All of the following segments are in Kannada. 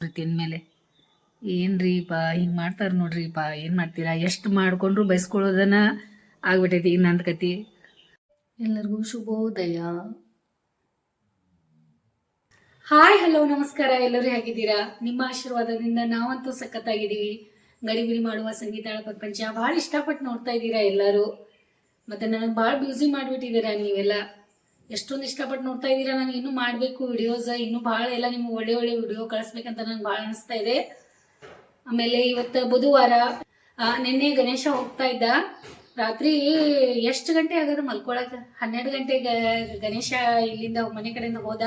ತಿಂದ್ಮೇಲೆ ಏನ್ರಿಪ್ಪ ಮಾಡ್ತಾರ ಮಾಡ್ತಾರೆ ಬಾ ಏನು ಮಾಡ್ತೀರಾ? ಎಷ್ಟ್ ಮಾಡ್ಕೊಂಡ್ರು ಬಯಸ್ಕೊಳ್ಳೋದನ್ನ ಆಗ್ಬಿಟ್ಟೈತಿ ಇನ್ನೊಂದ್ ನಂದು ಕತಿ ಎಲ್ಲರಿಗೂ ಶುಭೋದಯ. ಹಾಯ್, ಹಲೋ, ನಮಸ್ಕಾರ. ಎಲ್ಲರೂ ಹೇಗಿದ್ದೀರಾ? ನಿಮ್ಮ ಆಶೀರ್ವಾದದಿಂದ ನಾವಂತೂ ಸಖತ್ತಾಗಿದ್ದೀವಿ. ಗಡಿಬಿಡಿ ಮಾಡುವ ಸಂಗೀತ ಪ್ರಪಂಚ ಬಹಳ ಇಷ್ಟಪಟ್ಟು ನೋಡ್ತಾ ಇದ್ದೀರಾ ಎಲ್ಲರೂ. ಮತ್ತೆ ನನಗೆ ಬಹಳ ಬ್ಯೂಸಿ ಮಾಡಿಬಿಟ್ಟಿದ್ದೀರಾ ನೀವೆಲ್ಲ. ಎಷ್ಟೊಂದು ಇಷ್ಟಪಟ್ಟು ನೋಡ್ತಾ ಇದ್ದೀರಾ? ನಾನು ಇನ್ನೂ ಮಾಡಬೇಕು ವಿಡಿಯೋಸ್ ಇನ್ನೂ ಭಾಳ ಎಲ್ಲ ನಿಮ್ಗೆ ಒಳ್ಳೆ ಒಳ್ಳೆ ವಿಡಿಯೋ ಕಳಿಸ್ಬೇಕಂತ ನಂಗೆ ಭಾಳ ಅನಿಸ್ತಾ ಇದೆ. ಆಮೇಲೆ ಇವತ್ತು ಬುಧವಾರ ನಿನ್ನೆ ಗಣೇಶ ಹೋಗ್ತಾ ಇದ್ದ. ರಾತ್ರಿ ಎಷ್ಟು ಗಂಟೆ ಆಗದ ಮಲ್ಕೊಳಕ? ಹನ್ನೆರಡು ಗಂಟೆಗೆ ಗಣೇಶ ಇಲ್ಲಿಂದ ಮನೆ ಕಡೆಯಿಂದ ಹೋದ.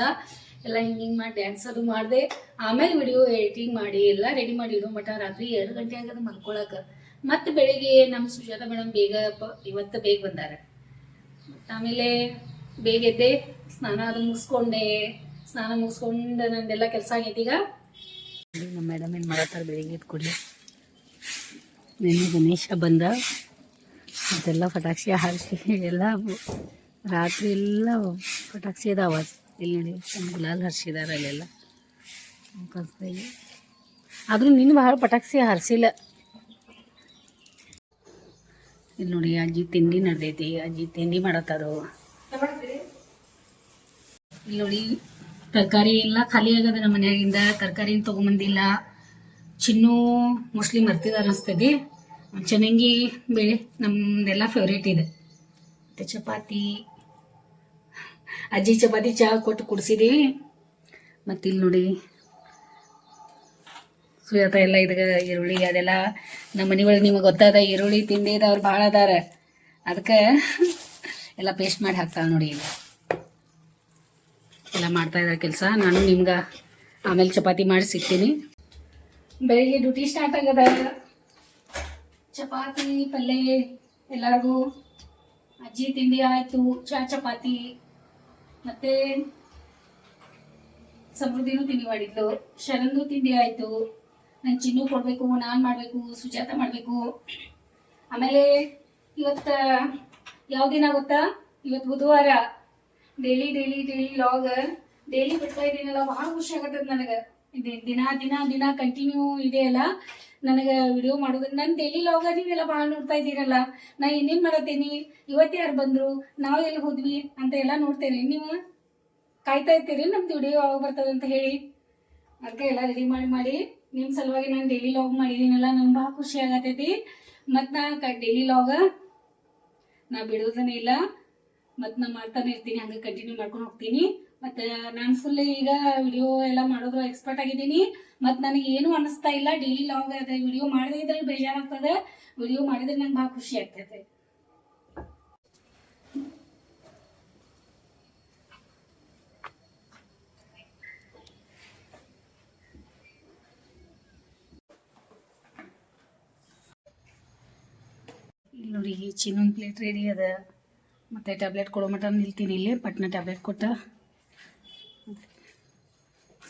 ಎಲ್ಲ ಹಿಂಗೆ ಹಿಂಗೆ ಮಾಡಿ ಡ್ಯಾನ್ಸ್ ಅದು ಮಾಡಿದೆ. ಆಮೇಲೆ ವಿಡಿಯೋ ಎಡಿಟಿಂಗ್ ಮಾಡಿ, ಎಲ್ಲ ರೆಡಿ ಮಾಡಿ ಇಡೋ ಮಟ ರಾತ್ರಿ ಎರಡು ಗಂಟೆ ಆಗದ ಮಲ್ಕೊಳಕ. ಮತ್ತೆ ಬೆಳಿಗ್ಗೆ ನಮ್ಮ ಸುಜಾತ ಮೇಡಮ್ ಬೇಗ ಇವತ್ತು ಬೇಗ ಬಂದಾರ. ಆಮೇಲೆ ಬೇಗ ಎದ್ದೆ, ಸ್ನಾನ ಅದು ಮುಗಿಸ್ಕೊಂಡೆ. ಸ್ನಾನ ಮುಗಿಸ್ಕೊಂಡು ನಂದೆಲ್ಲ ಕೆಲಸ ಆಗೈತಿ ಈಗ. ನಮ್ಮ ಮೇಡಮ್ ಏನು ಮಾಡತ್ತಾರೆ, ಬೆಳಿಗ್ಗೆ ಎದ್ದು ಕೊಡಿ ನಿನ್ನೆ ಗಣೇಶ ಬಂದ. ಅದೆಲ್ಲ ಪಟಾಕ್ಷಿ ಹಾಕಿ, ಎಲ್ಲ ರಾತ್ರಿ ಎಲ್ಲ ಪಟಾಕ್ಷಿ ಅದಾವ. ಇಲ್ಲಿ ನೋಡಿ ಗುಲಾಲ್ ಹರ್ಸಿದಾರ ಅಲ್ಲೆಲ್ಲ. ಕಲಿಸ್ತಾ ಆದರೂ ನಿನ್ನ ಭಾಳ ಪಟಾಕ್ಷಿ ಹಾರಿಸಿಲ್ಲ. ಇಲ್ಲಿ ನೋಡಿ, ಅಜ್ಜಿ ತಿಂಡಿ ನಡೆದೈತಿ. ಅಜ್ಜಿ ತಿಂಡಿ ಮಾಡತ್ತಾರು. ಇಲ್ಲಿ ನೋಡಿ, ತರಕಾರಿ ಎಲ್ಲ ಖಾಲಿ ಆಗದ ನಮ್ಮ ಮನೆಯಾಗಿಂದ ತರಕಾರಿ ತೊಗೊಂಬಂದಿಲ್ಲ. ಚಿನ್ನು ಮೋಸ್ಟ್ಲಿ ಮರ್ತಿದಾರ ಅನಿಸ್ತದೆ. ಚೆನ್ನಂಗಿ ಬೇಳೆ, ನಮ್ದೆಲ್ಲ ಫೇವ್ರೇಟ್ ಇದೆ. ಮತ್ತು ಚಪಾತಿ, ಅಜ್ಜಿ ಚಪಾತಿ ಚಹಾ ಕೊಟ್ಟು ಕುಡಿಸಿದೀವಿ ಮತ್ತು ಇಲ್ಲಿ ನೋಡಿ ಸುಜಾತ ಎಲ್ಲ ಇದಾಗ ಈರುಳ್ಳಿ ಅದೆಲ್ಲ ನಮ್ಮ ಮನೆ ಒಳಗೆ ನಿಮಗೆ ಗೊತ್ತಾದ, ಈರುಳ್ಳಿ ತಿಂಡಿದವ್ರು ಭಾಳ ಅದಾರ. ಅದಕ್ಕೆ ಎಲ್ಲ ಪೇಸ್ಟ್ ಮಾಡಿ ಹಾಕ್ತಾಳೆ ನೋಡಿ ಈಗ. ಎಲ್ಲ ಮಾಡ್ತಾ ಇದ್ದಾರೆ ಕೆಲಸ. ನಾನು ನಿಮ್ಗೆ ಆಮೇಲೆ ಚಪಾತಿ ಮಾಡಿ ಸಿಗ್ತೀನಿ. ಬೆಳಿಗ್ಗೆ ಡ್ಯೂಟಿ ಸ್ಟಾರ್ಟ್ ಆಗದ? ಚಪಾತಿ ಪಲ್ಯ ಎಲ್ಲರಿಗೂ. ಅಜ್ಜಿ ತಿಂಡಿ ಆಯಿತು, ಚಾ, ಚಪಾತಿ. ಮತ್ತೆ ಸಮೃದ್ಧಿನೂ ತಿಂಡಿ ಮಾಡಿದ್ಲು. ಶರಂದು ತಿಂಡಿ ಆಯಿತು. ನನ್ನ ಚಿನ್ನು ಕೊಡಬೇಕು, ನಾನು ಮಾಡಬೇಕು, ಸುಜಾತ ಮಾಡಬೇಕು. ಆಮೇಲೆ ಇವತ್ತ, ಯಾವ ದಿನ ಗೊತ್ತಾ? ಇವತ್ತು ಬುಧವಾರ. Daily daily daily log, daily ಬಿಡ್ತಾ ಇದ್ದೀನಲ್ಲ ಭಾಳ ಖುಷಿ ಆಗತ್ತದ ನನಗೆ. ದಿನ ದಿನ ದಿನ ಕಂಟಿನ್ಯೂ ಇದೆ ಅಲ್ಲ. ನನಗೆ ವಿಡಿಯೋ ಮಾಡೋದು ನನ್ನ ಡೈಲಿ ಲಾಗ್ ನೀವೆಲ್ಲ ಭಾಳ ನೋಡ್ತಾ ಇದ್ದೀರಲ್ಲ. ನಾ ಏನೇನು ಮಾಡತ್ತೇನಿ? ಇವತ್ತು ಯಾರು ಬಂದರು? ನಾವು ಎಲ್ಲಿ ಹೋದ್ವಿ ಅಂತ ಎಲ್ಲ ನೋಡ್ತೇನೆ. ನೀವು ಕಾಯ್ತಾ ಇರ್ತೀರಿ? ನಮ್ದು ವಿಡಿಯೋ ಯಾವಾಗ ಬರ್ತದೆ ಅಂತ ಹೇಳಿ. ಅದಕ್ಕೆ ಎಲ್ಲ ರೆಡಿ ಮಾಡಿ ಮಾಡಿ. ನಿಮ್ಮ ಸಲುವಾಗಿ ನಾನು ಡೈಲಿ ಲಾಗ್ ಮಾಡಿದ್ದೀನಲ್ಲ, ನಂಗೆ ಭಾಳ ಖುಷಿ ಆಗತ್ತೈತಿ. ಮತ್ತು ನಾ ಡೈಲಿ ಲಾಗ ನಾ ಬಿಡೋದನ್ನೇ ಇಲ್ಲ. ಮತ್ತು ನಾ ಮಾಡ್ತಾನೆ ಇರ್ತೀನಿ, ಹಂಗೆ ಕಂಟಿನ್ಯೂ ಮಾಡ್ಕೊಂಡು ಹೋಗ್ತೀನಿ. ಮತ್ತು ನಾನು ಫುಲ್ ಈಗ ವಿಡಿಯೋ ಎಲ್ಲ ಮಾಡೋದ್ರ ಎಕ್ಸ್ಪರ್ಟ್ ಆಗಿದ್ದೀನಿ. ಮತ್ತು ನನಗೆ ಏನು ಅನಿಸ್ತಾ ಇಲ್ಲ ಡೈಲಿ ಲಾಂಗ್ ಅದೇ ವಿಡಿಯೋ ಮಾಡದೇ ಇದ್ರಲ್ಲಿ ಬೇಜಾರಾಗ್ತದೆ. ವಿಡಿಯೋ ಮಾಡಿದ್ರೆ ನಂಗೆ ಭಾಳ ಖುಷಿ ಆಗ್ತೈತೆ ನೋಡಿ ಚಿನ್ನೊಂದು ಪ್ಲೇಟ್ ರೆಡಿ ಅದ. ಮತ್ತು ಟ್ಯಾಬ್ಲೆಟ್ ಕೊಡೋ ಮಟ್ಟ ನಿಲ್ತೀನಿ ಇಲ್ಲಿ. ಪಟ್ನ ಟ್ಯಾಬ್ಲೆಟ್ ಕೊಟ್ಟ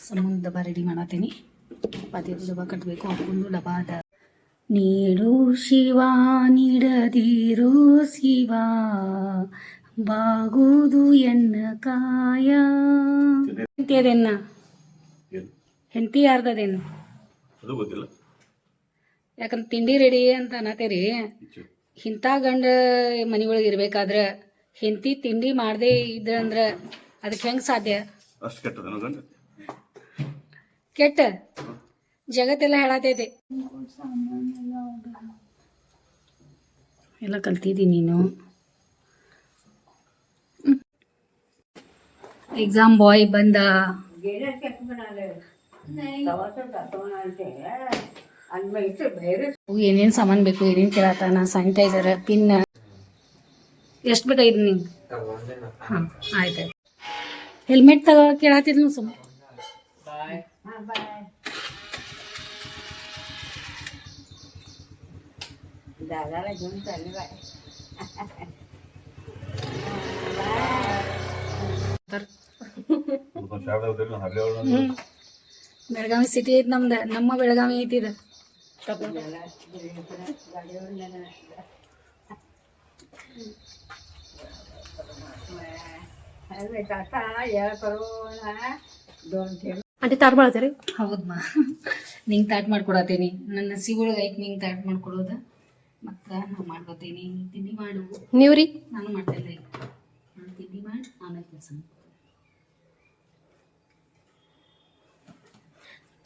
ಸಮುಂದ್ ಡಬ್ಬ ರೆಡಿ ಮಾಡತ್ತೀನಿ. ಪಾತಿ ಡಬ್ಬ ಕಟ್ಟಬೇಕು ಹಾಕೊಂಡು ಡಬ್ಬ ಅದ. ನೀಡು ಶಿವ ನೀಡದಿರು ಶಿವ ಬಾಗುದು ಎನ್ನ ಕಾಯ. ಹೆಂಡತಿ ಅದೇನ ಹೆಂಡತಿ ಯಾರ್ದದೇನು ಯಾಕಂದ್ರೆ ತಿಂಡಿ ರೆಡಿ ಅಂತ ಅನ್ನತ್ತೀರಿ ಈಚೆ. ಇಂಥ ಗಂಡ ಮನೆಯೊಳಗೆ ಇರ್ಬೇಕಾದ್ರೆ ಹೆಂಡತಿ ತಿಂಡಿ ಮಾಡದೇ ಇದ್ರಂದ್ರ ಅದಕ್ಕೆ ಹೆಂಗ್ ಸಾಧ್ಯ? ಅಷ್ಟು ಕೆಟ್ಟದನ ಗಂಡ. ಕೆಟ್ಟ? ಜಗತ್ತೆಲ್ಲ ಹೇಳತೈತೆ. ಎಲ್ಲ ಕಲ್ತಿದ್ದೀನಿ ನೀನು. ಎಕ್ಸಾಮ್ ಬಾಯ್ ಬಂದ. ಏನೇನು ಸಾಮಾನು ಬೇಕು ಏನೇನು ಕೇಳತ್ತಾನ ಸ್ಯಾನಿಟೈಸರ್ ಪಿನ್ ಎಷ್ಟು ಬೇಕಾಗಿದ್ದು ನಿಂಗೆ? ಹಾಂ ಆಯ್ತು ಆಯ್ತು. ಹೆಲ್ಮೆಟ್ ತಗೋ ಕೇಳತ್ತಿದ್ನು ಒಳಗೆ ಹ್ಮ್. ಬೆಳಗಾವಿ ಸಿಟಿ ಐತಿ ನಮ್ದು ನಮ್ಮ ಬೆಳಗಾವಿ ಐತಿ ಇದು. ಆಂಟಿ ತಾಟ್ ಮಾಡ್ತೀರಿ ಹೌದಮ್ಮ ನಿಂಗೆ ತಾಟ್ ಮಾಡ್ಕೊಡತ್ತೀನಿ. ನನ್ನ ನಸೀಬೊಳಗೆ ಐತಿ ನಿಂಗೆ ತಾಟ್ ಮಾಡ್ಕೊಡೋದ. ಮತ್ತ ನಾನು ಮಾಡ್ಕೊತೀನಿ. ತಿಂಡಿ ಮಾಡು. ನೀವ್ರಿ? ನಾನು ಮಾಡ್ತೇನೆ ನಾನು ತಿಂಡಿ ಮಾಡಿ ಆಮೇಲೆ ಕೆಲಸ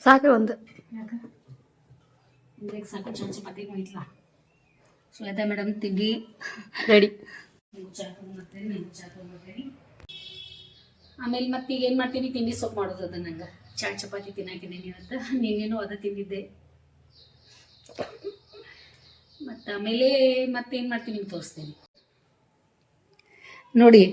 ಸಾಕು ಒಂದು. ಸಾಕು ಚಪಾತಿ ಮಾಡಿಲ್ಲ ಶ್ವೇತಾ ಮೇಡಮ್ ತಿಂಡಿ? ರೆಡಿ. ಆಮೇಲೆ ಮತ್ತೆ ಈಗ ಏನು ಮಾಡ್ತೀನಿ? ತಿಂಡಿ ಸೊಪ್ಪು ಮಾಡೋದು ಅದ ನಂಗೆ. ಚಾ ಚಪಾತಿ ತಿನ್ನಾಕಿದ್ದೀನಿ ಇವತ್ತು ನಿನ್ನೇನು ಅದ ತಿಂದಿದ್ದೆ. ಮತ್ತು ಆಮೇಲೆ ಮತ್ತೇನು ಮಾಡ್ತೀನಿ ನಿಮ್ಗೆ ತೋರಿಸ್ತೀನಿ. ನೋಡಿ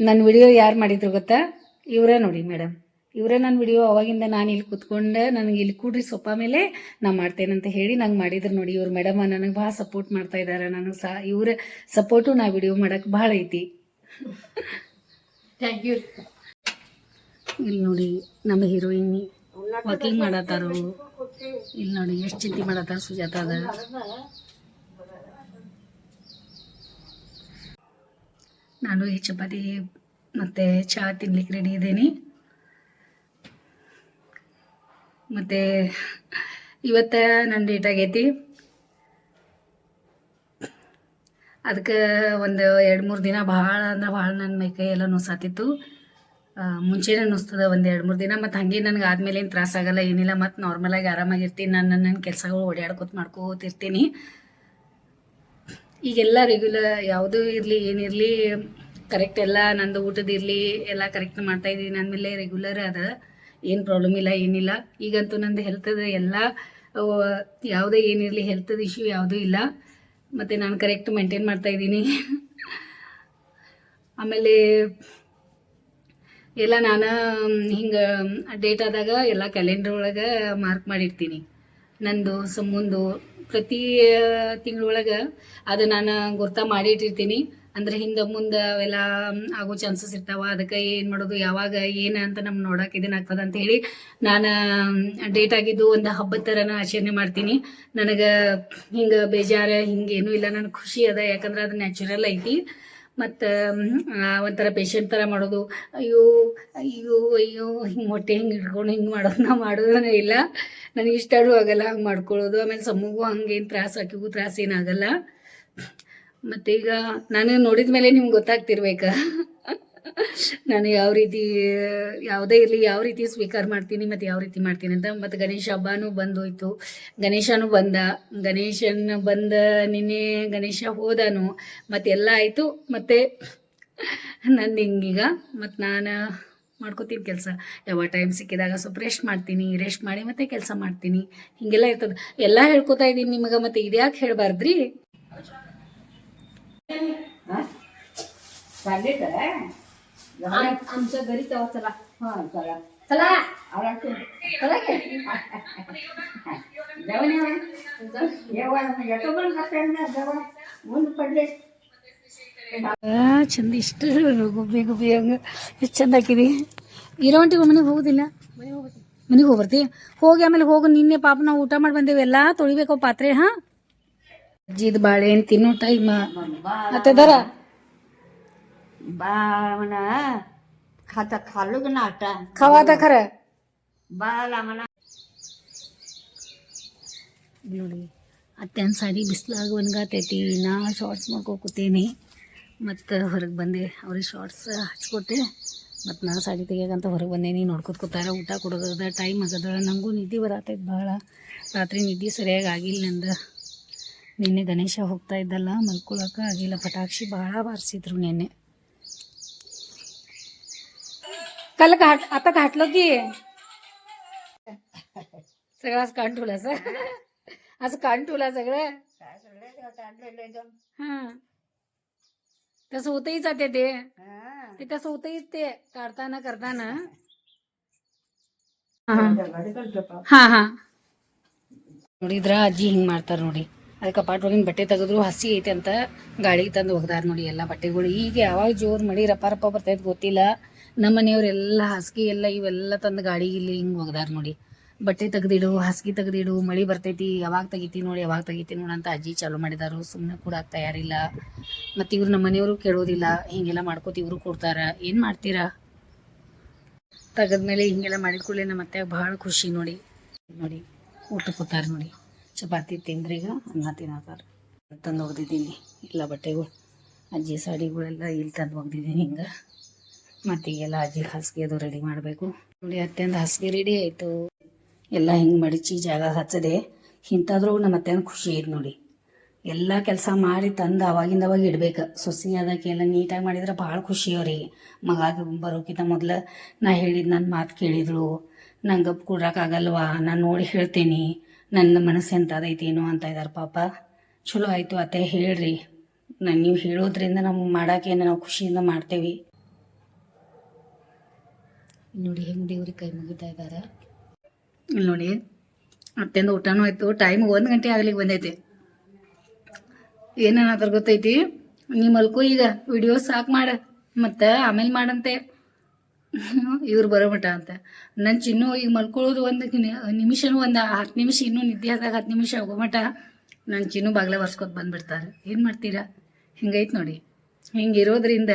ನನ್ನ ವಿಡಿಯೋ ಯಾರು ಮಾಡಿದ್ರು ಗೊತ್ತಾ? ಇವರೇ ನೋಡಿ ಮೇಡಮ್. ಇವರೇ ನನ್ನ ವಿಡಿಯೋ ಅವಾಗಿಂದ ನಾನು ಇಲ್ಲಿ ಕೂತ್ಕೊಂಡೆ. ನನಗೆ ಇಲ್ಲಿ ಕೂಡ್ರಿ ಸೊಪ್ಪ ಮೇಲೆ. ನಾ ಅಂತ ಹೇಳಿ ನಂಗೆ ಮಾಡಿದ್ರು ನೋಡಿ ಇವ್ರ ಮೇಡಮ್ ನನಗೆ ಭಾಳ ಸಪೋರ್ಟ್ ಮಾಡ್ತಾ ಇದ್ದಾರೆ ನನಗೆ ಸಹ ಇವರ ಸಪೋರ್ಟು ನಾ ವಿಡಿಯೋ ಮಾಡಕ್ಕೆ ಭಾಳ ಐತಿ. ಥ್ಯಾಂಕ್ ಯು ಇಲ್ಲಿ ನೋಡಿ ನಮ್ಮ ಹೀರೋಯಿನ್ ವಾಕಿಂಗ್ ಮಾಡತ್ತಾರು. ಇಲ್ಲಿ ನೋಡಿ ಎಷ್ಟು ಚಿಂತೆ ಮಾಡತ್ತಾರ ಸುಜಾತ ಅದ. ನಾನು ಈ ಚಪಾತಿ ಮತ್ತು ಚಹಾ ತಿನ್ಲಿಕ್ಕೆ ರೆಡಿ ಇದ್ದೀನಿ ಮತ್ತೆ ಇವತ್ತ ನನ್ನ ಡೇಟ್ ಆಗೈತಿ. ಅದಕ್ಕೆ ಒಂದು ಎರಡು ಮೂರು ದಿನ ಭಾಳ ಅಂದ್ರೆ ಭಾಳ ನನ್ನ ಮೈಕೈ ಎಲ್ಲ ನುಸಾತಿತ್ತು. ಮುಂಚೆನೆ ನುಸ್ತದ ಒಂದು ಎರಡು ಮೂರು ದಿನ, ಮತ್ತು ಹಾಗೆ ನನಗೆ ಆದಮೇಲೆ ಏನು ತ್ರಾಸಾಗಲ್ಲ ಏನಿಲ್ಲ, ಮತ್ತು ನಾರ್ಮಲಾಗಿ ಆರಾಮಾಗಿರ್ತೀನಿ, ನಾನು ನನ್ನ ನನ್ನ ಕೆಲಸಗಳು ಓಡಾಡ್ಕೊತ ಮಾಡ್ಕೋತಿರ್ತೀನಿ. ಈಗೆಲ್ಲ ರೆಗ್ಯುಲರ್ ಯಾವುದೂ ಇರಲಿ ಏನಿರಲಿ ಕರೆಕ್ಟ್ ಎಲ್ಲ ನಂದು ಊಟದ ಇರಲಿ, ಎಲ್ಲ ಕರೆಕ್ಟ್ ಮಾಡ್ತಾಯಿದ್ದೀನಿ ಆಮೇಲೆ ರೆಗ್ಯುಲರ್ ಅದ ಏನು ಪ್ರಾಬ್ಲಮ್ ಇಲ್ಲ, ಏನಿಲ್ಲ. ಈಗಂತೂ ನಂದು ಹೆಲ್ತದ ಎಲ್ಲ ಯಾವ್ದೇ ಏನಿರಲಿ ಹೆಲ್ತದ ಇಶ್ಯೂ ಯಾವುದೂ ಇಲ್ಲ. ಮತ್ತೆ ನಾನು ಕರೆಕ್ಟ್ ಮೇಂಟೈನ್ ಮಾಡ್ತಾ ಇದ್ದೀನಿ. ಆಮೇಲೆ ಎಲ್ಲ ನಾನು, ಹಿಂಗೆ ಡೇಟ್ ಆದಾಗ ಎಲ್ಲ ಕ್ಯಾಲೆಂಡರ್ ಒಳಗೆ ಮಾರ್ಕ್ ಮಾಡಿರ್ತೀನಿ. ನಂದು ಸುಮ್ಮಂದು ಪ್ರತಿ ತಿಂಗಳೊಳಗೆ ಅದು ನಾನು ಗುರ್ತ ಮಾಡಿಟ್ಟಿರ್ತೀನಿ ಅಂದ್ರೆ ಹಿಂದೆ ಮುಂದೆ ಅವೆಲ್ಲ ಆಗೋ ಚಾನ್ಸಸ್ ಇರ್ತಾವ. ಅದಕ್ಕೆ ಏನು ಮಾಡೋದು? ಯಾವಾಗ ಏನು ಅಂತ ನಮ್ಗೆ ನೋಡಕ್ಕೆ ಆಗ್ತದ ಅಂತ ಹೇಳಿ ನಾನು ಡೇಟ್ ಆಗಿದ್ದು ಒಂದು ಹಬ್ಬದ ಥರನ ಆಚರಣೆ ಮಾಡ್ತೀನಿ. ನನಗೆ ಹಿಂಗೆ ಬೇಜಾರು ಹಿಂಗೇನು ಇಲ್ಲ. ನನಗೆ ಖುಷಿ ಅದ. ಯಾಕಂದ್ರೆ ಅದು ನ್ಯಾಚುರಲ್ ಐತಿ. ಮತ್ತು ಒಂಥರ ಪೇಷಂಟ್ ಥರ ಮಾಡೋದು. ಅಯ್ಯೋ ಅಯ್ಯೋ ಅಯ್ಯೋ, ಹಿಂಗೆ ಹೊಟ್ಟೆ ಹಿಂಗೆ ಇಟ್ಕೊಂಡು ಹಿಂಗೆ ಮಾಡೋದು, ನಾ ಮಾಡೋದೇ ಇಲ್ಲ. ನನಗೆ ಇಷ್ಟರೂ ಆಗಲ್ಲ. ಹಂಗೆ ಮಾಡ್ಕೊಳ್ಳೋದು. ಆಮೇಲೆ ಸಮೂಹ ಹಂಗೇನು ತ್ರಾಸ ಆಕಿಗೂ ತ್ರಾಸ ಏನಾಗಲ್ಲ ಮತ್ತು ಈಗ ನಾನು ನೋಡಿದ ಮೇಲೆ ನಿಮ್ಗೆ ಗೊತ್ತಾಗ್ತಿರ್ಬೇಕ. ನಾನು ಯಾವ ರೀತಿ, ಯಾವುದೇ ಇರಲಿ, ಯಾವ ರೀತಿ ಸ್ವೀಕಾರ ಮಾಡ್ತೀನಿ, ಮತ್ತು ಯಾವ ರೀತಿ ಮಾಡ್ತೀನಿ ಅಂತ. ಮತ್ತು ಗಣೇಶ ಹಬ್ಬನೂ ಬಂದೋಯ್ತು. ಗಣೇಶನೂ ಬಂದ. ಗಣೇಶನ ಬಂದ ನಿನ್ನೆ ಗಣೇಶ ಹೋದನು. ಮತ್ತು ಎಲ್ಲ ಆಯಿತು. ಮತ್ತು ನಂದು ಹಿಂಗೀಗ ಮತ್ತು ನಾನು ಮಾಡ್ಕೋತೀನಿ ಕೆಲಸ. ಯಾವ ಟೈಮ್ ಸಿಕ್ಕಿದಾಗ ಸ್ವಲ್ಪ ರೆಸ್ಟ್ ಮಾಡ್ತೀನಿ ರೆಸ್ಟ್ ಮಾಡಿ ಮತ್ತೆ ಕೆಲಸ ಮಾಡ್ತೀನಿ. ಹೀಗೆಲ್ಲ ಇರ್ತದೆ. ಎಲ್ಲ ಹೇಳ್ಕೊತಾ ಇದ್ದೀನಿ ನಿಮಗೆ, ಮತ್ತು ಇದ್ಯಾಕೆ ಹೇಳಬಾರ್ದ್ರಿ? आमच्या घरी तेव्हा चला हा चला चला आला की चला की जेवण जेवण येतो पण ना जेवण ऊन पडले ಆ, ಚಂದ ಇಷ್ಟು ಗುಬ್ಬಿ ಗುಬ್ಬಿ ಹಂಗೆ ಎಷ್ಟು ಚಂದ ಹಾಕಿದಿ ಇರೋ ಹೊಂಟಿಗೆ ಮನೆಗೆ ಹೋಗುದಿಲ್ಲ ಮನೆಗೆ ಹೋಗ್ಬರ್ತಿ ಹೋಗಿ ಆಮೇಲೆ ಹೋಗು ನಿನ್ನೆ ಪಾಪ ನಾವು ಊಟ ಮಾಡಿ ಬಂದೇವಿ ಎಲ್ಲ ತೊಳಿಬೇಕು ಪಾತ್ರೆ ಹಾ ಅಜ್ಜಿದ ಬಾಳೆಹಣ್ಣು ತಿನ್ನು ಟೈಮ ಅತ್ತದರ ಬಾವನ ಖಾತ ಖಾಲುಗ ನಾಟ. ಖವಾತ ಖರ ಬಾಲಮನ ನೋಡಿ ಅತ್ತೆನ ಸಾರಿ ಬಿಸಿಲಾಗ ಒಣಗಾತೈತಿ. ನಾ ಶಾರ್ಟ್ಸ್ ಮಾಡ್ಕೋಕೂತೀನಿ ಮತ್ತು ಹೊರಗೆ ಬಂದೆ. ಅವ್ರಿಗೆ ಶಾರ್ಟ್ಸ್ ಹಚ್ಕೊಟ್ಟೆ. ಮತ್ತು ನಾ ಸಾಡಿ ತೆಗಿಯಾಗಂತ ಹೊರಗೆ ಬಂದೇನಿ ನೋಡ್ಕೊತ ಕೂತಾರ ಊಟ ಕೊಡೋದ ಟೈಮ್ ಆಗದ. ನನಗೂ ನಿದ್ದೆ ಬರತೈತಿ ಭಾಳ ರಾತ್ರಿ ನಿದ್ದೆ ಸರಿಯಾಗಿ ಆಗಿಲ್ಲ ನಂದು ನಿನ್ನೆ ಗಣೇಶ ಹೋಗ್ತಾ ಇದ್ದಲ್ಲ ಮಲ್ಕೊಳಕ್ಕೆ ಆಗಿಲ್ಲ ಪಟಾಕ್ಷಿ ಭಾಳ ಬಾರಿಸಿದ್ರು ನಿನ್ನೆ काल घाट आता घाटलो की सगळं आज काढून ठेवलं असं असं काढून ठेवलं सगळं काय सगळे काढलेले एकदम हा तसं होतही जाते ते हा ते तसं होतही ते काढताना करताना गाडी करतो ಹಾ ಹಾ ನೋಡಿದ್ರ ಅಜ್ಜಿ ಹಿಂಗ್ ಮಾಡ್ತಾರ ನೋಡಿ ಅದಕ್ಕೆ ಕಪಾಟ್ ಒಳಗಿನ ಬಟ್ಟೆ ತೆಗೆದ್ರು, ಹಸಿ ಐತೆ ಅಂತ ಗಾಳಿಗೆ ತಂದು ಒಗ್ದಾರ ನೋಡಿ ಎಲ್ಲ ಬಟ್ಟೆಗಳು. ಈಗ ಯಾವಾಗ ಜೋರು ಮಳಿ ರಪ್ಪ ರಪ್ಪ ಬರ್ತೈತೆ ಗೊತ್ತಿಲ್ಲ. ನಮ್ಮ ಮನೆಯವ್ರೆಲ್ಲ ಹಾಸಿಗೆ ಎಲ್ಲ ಇವೆಲ್ಲ ತಂದು ಗಾಡಿ ಇಲ್ಲಿ ಹಿಂಗೆ ಒಗ್ದಾರ ನೋಡಿ. ಬಟ್ಟೆ ತೆಗೆದಿಡು, ಹಾಸಿಗೆ ತೆಗ್ದಿಡು, ಮಳಿ ಬರ್ತೈತಿ, ಯಾವಾಗ ತೆಗಿತಿ ನೋಡಿ, ಯಾವಾಗ ತೆಗಿತಿ ನೋಡಿ ಅಂತ ಅಜ್ಜಿ ಚಾಲೂ ಮಾಡಿದಾರು. ಸುಮ್ಮನೆ ಕೂಡ ತಯಾರಿಲ್ಲ. ಮತ್ತು ಇವ್ರು ನಮ್ಮ ಮನೆಯವರು ಕೇಳೋದಿಲ್ಲ. ಹಿಂಗೆಲ್ಲ ಮಾಡ್ಕೋತಿ ಇವರು ಕೊಡ್ತಾರ. ಏನು ಮಾಡ್ತೀರಾ? ತೆಗೆದ್ಮೇಲೆ ಹಿಂಗೆಲ್ಲ ಮಾಡಿದ ಕೂಡಲೇ ನಮ್ಮ ಅತ್ತೆ ಭಾಳ ಖುಷಿ ನೋಡಿ. ನೋಡಿ ಊಟ ಕೂತಾರ ನೋಡಿ. ಚಪಾತಿ ತಿಂದ್ರೀಗ ಅನ್ನ ತಿನ್ನತ್ತಾರ ತಂದು ಒಗ್ದಿದ್ದೀನಿ ಎಲ್ಲ ಬಟ್ಟೆಗಳು ಅಜ್ಜಿ ಸಾಡಿಗಳೆಲ್ಲ ಇಲ್ಲಿ ತಂದು ಒಗ್ದಿದ್ದೀನಿ ಹಿಂಗೆ. ಮತ್ತು ಈಗೆಲ್ಲ ಅಜ್ಜಿ ಹಾಸಿಗೆ ಅದು ರೆಡಿ ಮಾಡಬೇಕು. ನೋಡಿ ಅತ್ಯಂತ ಹಾಸಿಗೆ ರೆಡಿ ಆಯಿತು. ಎಲ್ಲ ಹಿಂಗೆ ಮಡಚಿ ಜಾಗ ಹಚ್ಚದೆ ಇಂಥದ್ರೂ ನಮ್ಮ ಅತ್ಯಂತ ಖುಷಿ ಐತೆ ನೋಡಿ. ಎಲ್ಲ ಕೆಲಸ ಮಾಡಿ ತಂದು ಅವಾಗಿಂದ ಅವಾಗ ಇಡ್ಬೇಕು. ಸೊಸಿ ಅದಕ್ಕೆ ಎಲ್ಲ ನೀಟಾಗಿ ಮಾಡಿದ್ರೆ ಭಾಳ ಖುಷಿ ಅವ್ರಿಗೆ. ಮಗ ಬರೋಕ್ಕಿಂತ ಮೊದಲು ನಾ ಹೇಳಿದ ನನ್ನ ಮಾತು ಕೇಳಿದಳು. ನಂಗೆ ಕೊಡೋಕ್ಕಾಗಲ್ವಾ ನಾನು ನೋಡಿ ಹೇಳ್ತೀನಿ. ನನ್ನ ಮನಸ್ಸು ಎಂಥದೈತೇನೋ ಅಂತ ಇದ್ದಾರೆ ಪಾಪ. ಚಲೋ ಆಯಿತು ಅತ್ತೆ ಹೇಳ್ರಿ. ನಾನು ನೀವು ಹೇಳೋದ್ರಿಂದ ನಮ್ಗೆ ಮಾಡೋಕೆ ನಾವು ಖುಷಿಯಿಂದ ಮಾಡ್ತೇವೆ. ನೋಡಿ ಹೆಂಗೆ ದೇವ್ರಿಗೆ ಕೈ ಮುಗಿತಾ ಇದ್ದಾರೆ ಇಲ್ಲಿ ನೋಡಿ ಅತ್ತೆಂದು ಊಟನೂ ಆಯಿತು. ಟೈಮ್ ಒಂದು ಗಂಟೆ ಆಗ್ಲಿಕ್ಕೆ ಬಂದೈತಿ. ಏನೇನಾದ್ರು ಗೊತ್ತೈತಿ? ನೀ ಮಲ್ಕೋ ಈಗ. ವಿಡಿಯೋ ಸಾಕು ಮಾಡ. ಮತ್ತು ಆಮೇಲೆ ಮಾಡಂತೆ. ಇವ್ರು ಬರೋ ಮಠ ಅಂತ. ನನ್ನ ಚಿನ್ನು ಈಗ ಮಲ್ಕೊಳ್ಳೋದು ಒಂದು ನಿಮಿಷನೂ ಒಂದು ಹತ್ತು ನಿಮಿಷ, ಇನ್ನೂ ನಿದ್ದೆ ಆದಾಗ ಹತ್ತು ನಿಮಿಷ ಹೋಗೋ ಮಠ ನನ್ನ ಚಿನ್ನು ಬಾಗ್ಲ ಬರ್ಸ್ಕೊತ ಬಂದ್ಬಿಡ್ತಾರೆ. ಏನು ಮಾಡ್ತೀರಾ? ಹಿಂಗೈತೆ ನೋಡಿ. ಹಿಂಗಿರೋದ್ರಿಂದ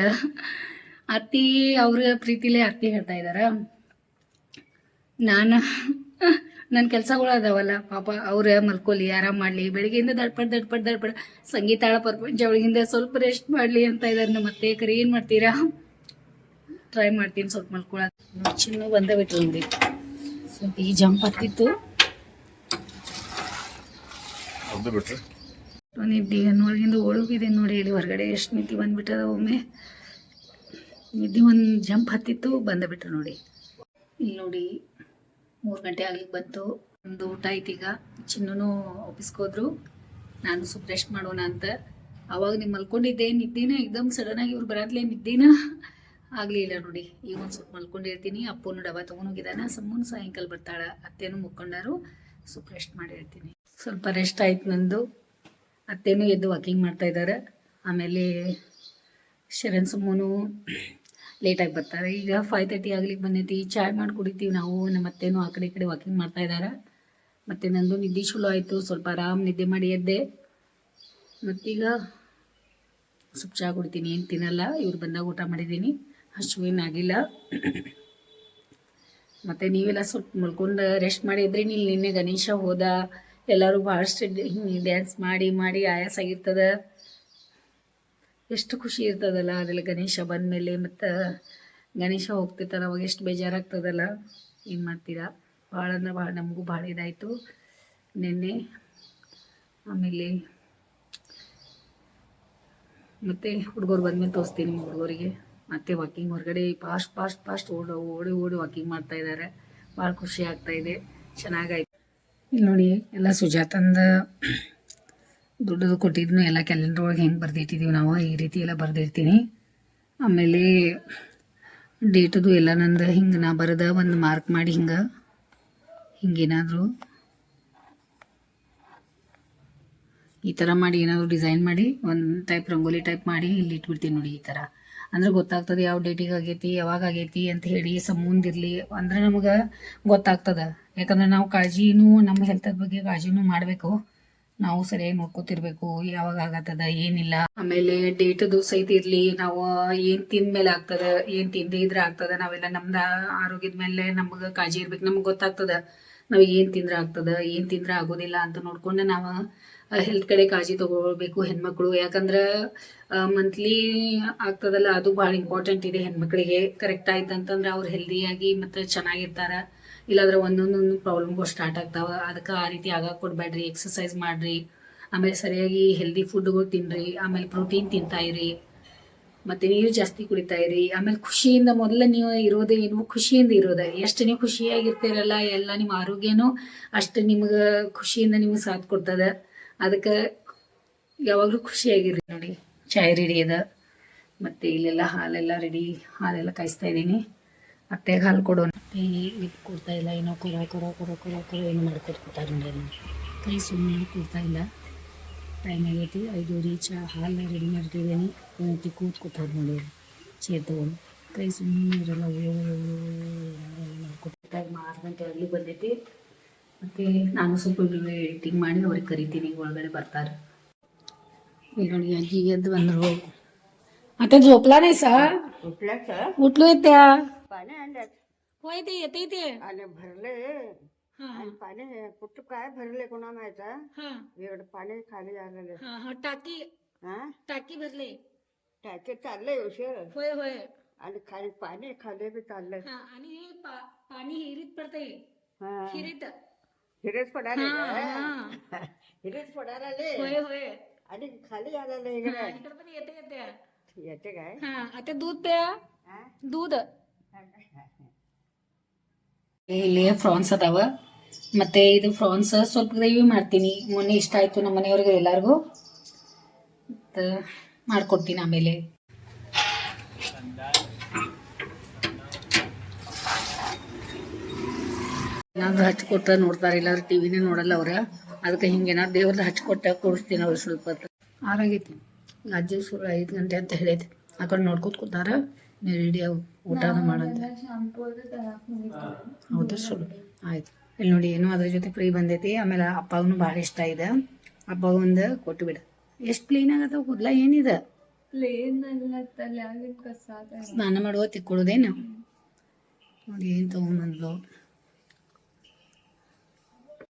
ಅತ್ತಿ ಅವ್ರ ಪ್ರೀತಿಲೆ ಅತ್ತಿ ಹೇಳ್ತಾ ಇದ್ದಾರೆ ನಾನು ನನ್ನ ಕೆಲಸಗಳು ಅದಾವಲ್ಲ, ಪಾಪ ಅವ್ರ ಮಲ್ಕೊಲಿ, ಆರಾಮ್ ಮಾಡಲಿ, ಬೆಳಿಗ್ಗೆಯಿಂದ ದಡ್ಪಡ್ ದಡ್ಪಡ್ ದಡ್ಪಡ್ ಸಂಗೀತಾಳ ಪ್ರಪಂಚ ಒಳಗಿಂದ ಸ್ವಲ್ಪ ರೆಸ್ಟ್ ಮಾಡಲಿ ಅಂತ ಇದ್ದಾರೆ ನಮ್ಮ ಅತ್ತೆ ಕರೆ ಏನು ಮಾಡ್ತೀರಾ? ಟ್ರೈ ಮಾಡ್ತೀನಿ ಸ್ವಲ್ಪ ಮಲ್ಕೊಳ್ಳೋದು ಚಿನ್ನು ಬಂದೇ ಬಿಟ್ರು ನೋಡಿ. ಸ್ವಲ್ಪ ಈ ಜಂಪ್ ಹತ್ತಿತ್ತು. ನಿದ್ದೆ ಒಳಗಿಂದ ಒಳಗಿದೆ ನೋಡಿ ಇಲ್ಲಿ ಹೊರಗಡೆ ಎಷ್ಟು ನಿದ್ದೆ ಬಂದ್ಬಿಟ್ಟದ ಒಮ್ಮೆ. ನಿದ್ದೆ ಒಂದು ಜಂಪ್ ಹತ್ತಿತ್ತು ಬಂದ ಬಿಟ್ರು ನೋಡಿ. ಇಲ್ಲಿ ನೋಡಿ ಮೂರು ಗಂಟೆ ಆಗ್ಲಿಕ್ಕೆ ಬಂತು. ಒಂದು ಊಟ ಆಯ್ತು ಈಗ. ಚಿನ್ನೂ ಆಫೀಸ್ಗೆ ಹೋದ್ರು. ನಾನು ಸ್ವಲ್ಪ ರೆಸ್ಟ್ ಮಾಡೋಣ ಅಂತ. ಅವಾಗ ನೀವು ಮಲ್ಕೊಂಡಿದ್ದೆ ನಿದ್ದೆನ ಸಡನ್ ಆಗಿ ಇವ್ರು ಬರತ್ಲೇ ನಿದ್ದೆನ. ಆಗಲಿಲ್ಲ ನೋಡಿ. ಈಗ ಒಂದು ಸ್ವಲ್ಪ ಮಲ್ಕೊಂಡಿರ್ತೀನಿ ಅಪ್ಪನು ಡಬ್ಬ ತೊಗೊಂಡೋಗಿದ್ದಾನೆ ಸಮ್ಮನ ಸಾಯಂಕಾಲ ಬರ್ತಾಳೆ ಅತ್ತೇನು ಮುಕ್ಕೊಂಡಾರು ಸ್ವಲ್ಪ ರೆಸ್ಟ್ ಮಾಡಿರ್ತೀನಿ ಸ್ವಲ್ಪ ರೆಸ್ಟ್ ಆಯ್ತು ನಂದು. ಅತ್ತೇನು ಎದ್ದು ವಾಕಿಂಗ್ ಮಾಡ್ತಾ ಇದ್ದಾರೆ ಆಮೇಲೆ ಶರಣ್ ಸುಮ್ಮನು ಲೇಟಾಗಿ ಬರ್ತಾರೆ. ಈಗ ಫೈವ್ ತರ್ಟಿ ಆಗ್ಲಿಕ್ಕೆ ಬಂದೈತಿ. ಚಾಯ್ ಮಾಡಿ ಕುಡಿತೀವಿ ನಾವು. ನಮ್ಮ ಅತ್ತೇನು ಆ ಕಡೆ ಈ ಕಡೆ ವಾಕಿಂಗ್ ಮಾಡ್ತಾ ಇದ್ದಾರೆ ಮತ್ತು ನಂದು ನಿದ್ದೆ ಚಲೋ ಆಯಿತು. ಸ್ವಲ್ಪ ಆರಾಮ್ ನಿದ್ದೆ ಮಾಡಿ ಎದ್ದೆ. ಮತ್ತೀಗ ಸ್ವಲ್ಪ ಚಾ ಕುಡಿತೀನಿ. ಏನು ತಿನ್ನಲ್ಲ. ಇವ್ರು ಬಂದಾಗ ಊಟ ಮಾಡಿದ್ದೀನಿ. ಹಸುವೇನಾಗಿಲ್ಲ ಮತ್ತು ನೀವೆಲ್ಲ ಸ್ವಲ್ಪ ಮಲ್ಕೊಂಡು ರೆಸ್ಟ್ ಮಾಡಿ ನೀನು ನಿನ್ನೆ ಗಣೇಶ ಹೋದ. ಎಲ್ಲರೂ ಭಾಳಷ್ಟು ಹಿಂಗೆ ಡ್ಯಾನ್ಸ್ ಮಾಡಿ ಮಾಡಿ ಆಯಾಸ ಆಗಿರ್ತದ. ಎಷ್ಟು ಖುಷಿ ಇರ್ತದಲ್ಲ ಅದೆಲ್ಲ ಗಣೇಶ ಬಂದಮೇಲೆ ಮತ್ತು ಗಣೇಶ ಹೋಗ್ತಿರ್ತಾರೆ ಅವಾಗ ಎಷ್ಟು ಬೇಜಾರಾಗ್ತದಲ್ಲ. ಏನು ಮಾಡ್ತೀರಾ? ಭಾಳ ಅಂದ್ರೆ ಭಾಳ, ನಮಗೂ ಭಾಳ ಇದಾಯಿತು. ನಿನ್ನೆ ಆಮೇಲೆ ಮತ್ತು ಹುಡುಗರು ಬಂದಮೇಲೆ ತೋರಿಸ್ತೀನಿ ಹುಡುಗರಿಗೆ. ಮತ್ತೆ ವಾಕಿಂಗ್ ಹೊರಗಡೆ ಫಾಸ್ಟ್ ಫಾಸ್ಟ್ ಫಾಸ್ಟ್ ಓಡಿ ಓಡಿ ಓಡಿ ವಾಕಿಂಗ್ ಮಾಡ್ತಾ ಇದ್ದಾರೆ ಭಾಳ ಖುಷಿ ಆಗ್ತಾ ಇದೆ. ಚೆನ್ನಾಗಾಯ್ತು. ಇಲ್ಲಿ ನೋಡಿ, ಎಲ್ಲ ಸುಜಾತಂದ ದುಡ್ಡದು ಕೊಟ್ಟಿದ್ನು. ಎಲ್ಲ ಕ್ಯಾಲೆಂಡರ್ ಒಳಗೆ ಹೆಂಗೆ ಬರೆದಿಟ್ಟಿದ್ದೀವಿ ನಾವು, ಈ ರೀತಿ ಎಲ್ಲ ಬರೆದಿರ್ತೀನಿ. ಆಮೇಲೆ ಡೇಟದು ಎಲ್ಲ ನಂದು ಹಿಂಗೆ ನಾ ಬರೆದ ಒಂದು ಮಾರ್ಕ್ ಮಾಡಿ ಹಿಂಗೆ. ಹಿಂಗೇನಾದರೂ ಈ ಥರ ಮಾಡಿ ಏನಾದರೂ ಡಿಸೈನ್ ಮಾಡಿ, ಒಂದು ಟೈಪ್ ರಂಗೋಲಿ ಟೈಪ್ ಮಾಡಿ ಇಲ್ಲಿ ಇಟ್ಬಿಡ್ತೀನಿ ನೋಡಿ ಈ ಥರ ಅಂದ್ರೆ ಗೊತ್ತಾಗ್ತದ ಯಾವ ಡೇಟಿಗೆ ಆಗೈತಿ, ಯಾವಾಗ ಆಗೈತಿ ಅಂತ ಹೇಳಿ ಮುಂದಿರಲಿ ಅಂದ್ರೆ ನಮಗೆ ಗೊತ್ತಾಗ್ತದ. ಯಾಕಂದ್ರೆ ನಾವು ಕಾಳಜಿನೂ, ನಮ್ಮ ಹೆಲ್ತ್ ಬಗ್ಗೆ ಕಾಳಜಿನೂ ಮಾಡಬೇಕು. ನಾವು ಸರಿಯಾಗಿ ನೋಡ್ಕೊತಿರ್ಬೇಕು. ಯಾವಾಗ ಆಗತ್ತದ, ಏನಿಲ್ಲ. ಆಮೇಲೆ ಡೇಟದು ಸಹಿತ ಇರ್ಲಿ. ನಾವು ಏನ್ ತಿಂದ ಮೇಲೆ ಆಗ್ತದ, ಏನ್ ತಿಂದೇ ಇದ್ರೆ ಆಗ್ತದ. ನಾವೆಲ್ಲ ನಮ್ದ ಆರೋಗ್ಯದ ಮೇಲೆ ನಮಗ ಕಾಳಜಿ ಇರ್ಬೇಕು. ನಮ್ಗೆ ಗೊತ್ತಾಗ್ತದ, ನಾವ್ ಏನ್ ತಿಂದ್ರ ಆಗ್ತದ, ಏನ್ ತಿಂದ್ರ ಆಗೋದಿಲ್ಲ ಅಂತ ನೋಡ್ಕೊಂಡು ನಾವು ಹೆಲ್ತ್ ಕಡೆ ಕಾಳಜಿ ತಗೊಳ್ಬೇಕು ಹೆಣ್ಮಕ್ಳು. ಯಾಕಂದ್ರೆ ಮಂತ್ಲಿ ಆಗ್ತದಲ್ಲ, ಅದು ಭಾಳ ಇಂಪಾರ್ಟೆಂಟ್ ಇದೆ ಹೆಣ್ಮಕ್ಳಿಗೆ. ಕರೆಕ್ಟ್ ಆಯ್ತು ಅಂತಂದ್ರೆ ಅವ್ರು ಹೆಲ್ದಿಯಾಗಿ ಮತ್ತು ಚೆನ್ನಾಗಿರ್ತಾರ. ಇಲ್ಲಾದ್ರೆ ಒಂದೊಂದೊಂದು ಪ್ರಾಬ್ಲಮ್ಗಳು ಸ್ಟಾರ್ಟ್ ಆಗ್ತಾವ. ಅದಕ್ಕೆ ಆ ರೀತಿ ಆಗ ಕೊಡಬೇಡ್ರಿ ಎಕ್ಸಸೈಸ್ ಮಾಡ್ರಿ. ಆಮೇಲೆ ಸರಿಯಾಗಿ ಹೆಲ್ದಿ ಫುಡ್ಗಳು ತಿನ್ರಿ. ಆಮೇಲೆ ಪ್ರೋಟೀನ್ ತಿಂತಾ ಇರಿ ಮತ್ತೆ ನೀರು ಜಾಸ್ತಿ ಕುಡಿತಾ ಇರಿ ಆಮೇಲೆ ಖುಷಿಯಿಂದ ಮೊದಲ ನೀವು ಇರೋದೇ ಏನು ಖುಷಿಯಿಂದ ಇರೋದೆ. ಎಷ್ಟು ನೀವು ಖುಷಿಯಾಗಿರ್ತೀರಲ್ಲ, ಎಲ್ಲ ನಿಮ್ಮ ಆರೋಗ್ಯನೂ ಅಷ್ಟು ನಿಮ್ಗೆ ಖುಷಿಯಿಂದ ನಿಮ್ಗೆ ಸಾಥ್ ಕೊಡ್ತದೆ. ಅದಕ್ಕೆ ಯಾವಾಗಲೂ ಖುಷಿಯಾಗಿರಿ ನೋಡಿ ಚಾಯ್ ರೆಡಿ ಅದ ಮತ್ತು ಇಲ್ಲೆಲ್ಲ ಹಾಲೆಲ್ಲ ರೆಡಿ ಹಾಲೆಲ್ಲ ಕಾಯಿಸ್ತಾ ಇದ್ದೀನಿ ಅತ್ತೆಗೆ ಹಾಲು ಕೊಡೋಣ ಕೊಡ್ತಾ ಇಲ್ಲ ಏನೋ ಕೊರ ಕೊರ ಕೊರ ಕೊರ ಕೊರ ಏನು ಮಾಡ್ಕೊಡ್ತಾರೆ ನೋಡಿ. ಕೈ ಸುಮ್ಮನೆ ಕೊಡ್ತಾ ಇಲ್ಲ ಟೈಮ್ ಆಗೈತಿ ಐದೂವರೆ ಚಾ ಹಾಲು ರೆಡಿ ಮಾಡ್ತಿದ್ದೀನಿ ಕುಂತಿ ಕೂತ್ ನೋಡಿ ಚೇರ್ ತಗೊಂಡು ಕೈ ಸುಮ್ಮನೆ ಇರಲ್ಲ ಮಾಡ್ಕೊಟ್ಟು ಟೈಮ್ ಆರು ಗಂಟೆ ಅಲ್ಲಿ ಬಂದೈತಿ ಮತ್ತು ನಾನು ಸ್ವಲ್ಪ ಎಡಿಟಿಂಗ್ ಮಾಡಿ ಅವ್ರಿಗೆ ಕರಿತೀನಿ ಒಳಗಡೆ ಬರ್ತಾರೆ ಇಲ್ಲಿ ನೋಡಿ ಅಜ್ಜಿ ಎದ್ದು ಬಂದರು आता झोपला नाही सा उठलं सर उठलो त्या पाणी आणलं होय ते येते ते आणि भरले हा हा आणि पाणी कुठं काय भरले कोणा माहित हा एवढं पाणी खाली आलेले हा हा टाकी हा टाकी भरले टाके चाललंय उशीर होय होय आणि खाली पाणी खाली बी चाललंय हा आणि हे पा- पाणी हिरीत पडतंय हा हिरीत हिरेच पडाले हा, हा. हिरेच पडाले होय होय आणि खाली आलेले हा, इकडे इकडे पण येते येते येते काय ಹಾ ಅತ್ತೆ ದೂದ್ ಪ್ಯಾ हा? ದೂದ್ ಇಲ್ಲಿ ಫ್ರಾನ್ಸ್ ಅದಾವ ಮತ್ತೆ ಇದು ಫ್ರಾನ್ಸ್ ಸ್ವಲ್ಪ ಗ್ರೇವಿ ಮಾಡ್ತೀನಿ ಮೊನ್ನೆ ಇಷ್ಟ ಆಯ್ತು ನಮ್ಮ ಮನೆಯವ್ರಿಗೆ ಎಲ್ಲರಿಗೂ ಮತ್ತೆ ಮಾಡ್ಕೊಡ್ತೀನಿ ಆಮೇಲೆ ಏನಾದ್ರು ಹಚ್ಕೊಟ್ಟ ನೋಡ್ತಾರೆ ಇಲ್ಲಾಂದ್ರೆ ಟಿವಿನೇ ನೋಡಲ್ಲ ಅವ್ರ. ಅದಕ್ಕೆ ಹಿಂಗೇನಾದ್ರು ದೇವ್ರದ್ದು ಹಚ್ಕೊಟ್ಟ ಕೂಡಿಸ್ತೀನಿ ಅವ್ರು ಸ್ವಲ್ಪ ಹೊತ್ತು. ಆರಾಗೈತಿ. ಅಜ್ಜಿ ಸುಳ್ಳು ಐದು ಗಂಟೆ ಅಂತ ಹೇಳೈತಿ ಆ ಕಡೆ ನೋಡ್ಕೊತ ಕೂತಾರ ರೆಡಿ ಊಟ ಮಾಡಂತ ಹೌದು ಸುಳ್ಳು. ಆಯ್ತು. ಇಲ್ಲಿ ನೋಡಿ ಏನು ಅದ್ರ ಜೊತೆ ಫ್ರೀ ಬಂದೈತಿ. ಆಮೇಲೆ ಅಪ್ಪಗೂ ಭಾಳ ಇಷ್ಟ ಇದೆ. ಅಪ್ಪ ಒಂದು ಕೊಟ್ಟು ಬಿಡ. ಎಷ್ಟು ಕ್ಲೀನ್ ಆಗತ್ತ ಕೂದಲ ಏನಿದೆ? ಸ್ನಾನ ಮಾಡುವ ತಿಕ್ಕೊಳ್ಳೋದೇನು ನೋಡಿ ಏನು ತೊಗೊಂಬಂದ್ಲು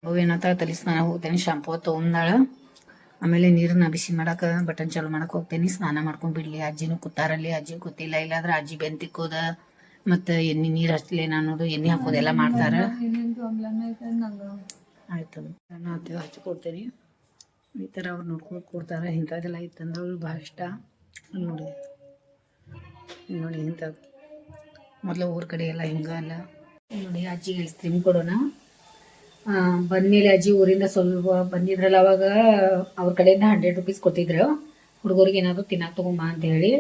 ಅವು ಏನತ್ತ ತಲೆ ಸ್ನಾನ ಹೋಗ್ತೇನೆ ಶಾಂಪೂ ತೊಗೊಂಡಾಳ ಆಮೇಲೆ ನೀರನ್ನ ಬಿಸಿ ಮಾಡಕ ಬಟನ್ ಚಾಲು ಮಾಡಕ್ ಹೋಗ್ತೇನೆ. ಸ್ನಾನ ಮಾಡ್ಕೊಂಡ್ ಬಿಡ್ಲಿ. ಅಜ್ಜಿನೂ ಕೂತಾರಲ್ಲಿ, ಅಜ್ಜಿ ಕೂತಿಲ್ಲ. ಇಲ್ಲಾಂದ್ರೆ ಅಜ್ಜಿ ಬೆನ್ ತಿಕ್ಕೋದ. ಮತ್ತೆ ಎಣ್ಣೆ ನೀರು ಹಚ್ಚಲಿ ಅನ್ನೋದು ಎಣ್ಣೆ ಹಾಕೋದೆಲ್ಲ ಮಾಡ್ತಾರ. ಆಯ್ತು. ನಾನು ಅತ್ತೆ ಹಚ್ಚಿ ಕೊಡ್ತೇನೆ. ಈ ಥರ ಅವ್ರು ನೋಡ್ಕೊಂಡು ಕೊಡ್ತಾರೆ. ಇಂಥದ್ದೆಲ್ಲ ಇತ್ತಂದ್ರೆ ಅವ್ರಿಗೆ ಭಾಳ ಇಷ್ಟ. ನೋಡಿ. ನೋಡಿ ಇಂಥದ್ದು ಮೊದಲು ಊರ ಕಡೆ ಎಲ್ಲ ಹಿಂಗ ಅಲ್ಲ. ನೋಡಿ, ಅಜ್ಜಿಗೆ ಐಸ್ ಕ್ರೀಮ್ ಕೊಡೋಣ. ಬಂದ್ಮೇಲೆ ಅಜ್ಜಿ ಊರಿಂದ ಸ್ವಲ್ಪ ಬಂದಿದ್ರಲ್ಲ ಅವಾಗ ಅವ್ರ ಕಡೆಯಿಂದ ಹಂಡ್ರೆಡ್ ರುಪೀಸ್ ಕೊಟ್ಟಿದ್ರು. ಹುಡುಗರಿಗೆ ಏನಾದ್ರು ತಿನ್ನಕ್ಕೆ ತಗೊಂಬ ಅಂತ ಹೇಳಿ.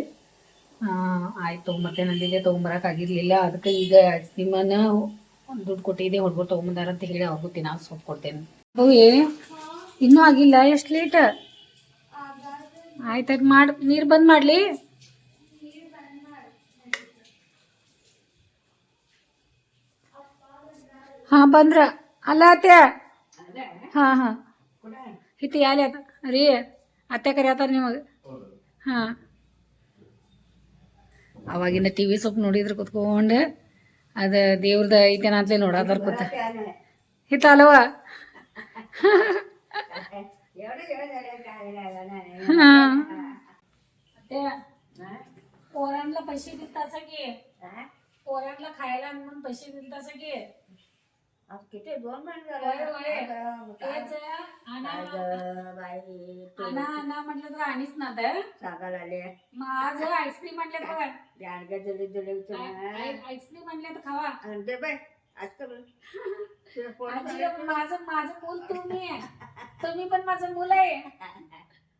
ಆಯ್ತು ತೊಗೊಂಬರ್ತೇನೆ ತಗೊಂಬರಕ್ ಆಗಿರ್ಲಿಲ್ಲ. ಅದಕ್ಕೆ ಈಗ ನಿಮ್ಮನ್ನ ದುಡ್ಡು ಕೊಟ್ಟಿದ್ದೆ, ಹುಡುಗರು ತೊಗೊಂಬಂದಾರ ಅಂತ ಹೇಳಿ ಅವ್ರಿಗೂ ತಿನ್ನಕ್ಕೆ ಸೊಪ್ಪು ಕೊಡ್ತೇನೆ. ಹೋಗಿ ಇನ್ನೂ ಆಗಿಲ್ಲ, ಎಷ್ಟು ಲೇಟ್ ಆಯ್ತಾಯ್ತು ಮಾಡಿ, ನೀರು ಬಂದ್ ಮಾಡ್ಲಿ. ಹಾ, ಬಂದ್ರ. ಅಲ್ಲ ಅತ್ತೆ ಹಾ ಹಾ ಇತ್ತು ಯಾಲೆ ಅತ್ತ ರೀ ಅತ್ತೆ ಕರಿಯತ್ತಾರ ನಿಮಗೆ ಹಾ ಅವಾಗಿನ ಟಿ ವಿ ಸ್ವಲ್ಪ ನೋಡಿದ್ರು ಕುತ್ಕೊಂಡು ಅದ ದೇವ್ರದ ಐತೇನ ಅಂತಲೇ ನೋಡತ್ತಾರ ಕೂತ ಇತ್ತ ಅಲ್ವ हा पोरांना पैसे दिलतासा की पोरांना खायला म्हणून पैसे दिलतासा की आज किती दोन महिने होय, होय. झाले तेच आणा अगं बाई आणा आणा म्हटलं तर आणीच ना तर सांगायला आले मग आज आईस्क्रीम तर दिली दिली आईस्क्रीम तर खावा. आणि ते बाय आज तर तुला पोट आजी माझं माझं मूल तुम्ही आहे. तुम्ही पण माझं मूल आहे.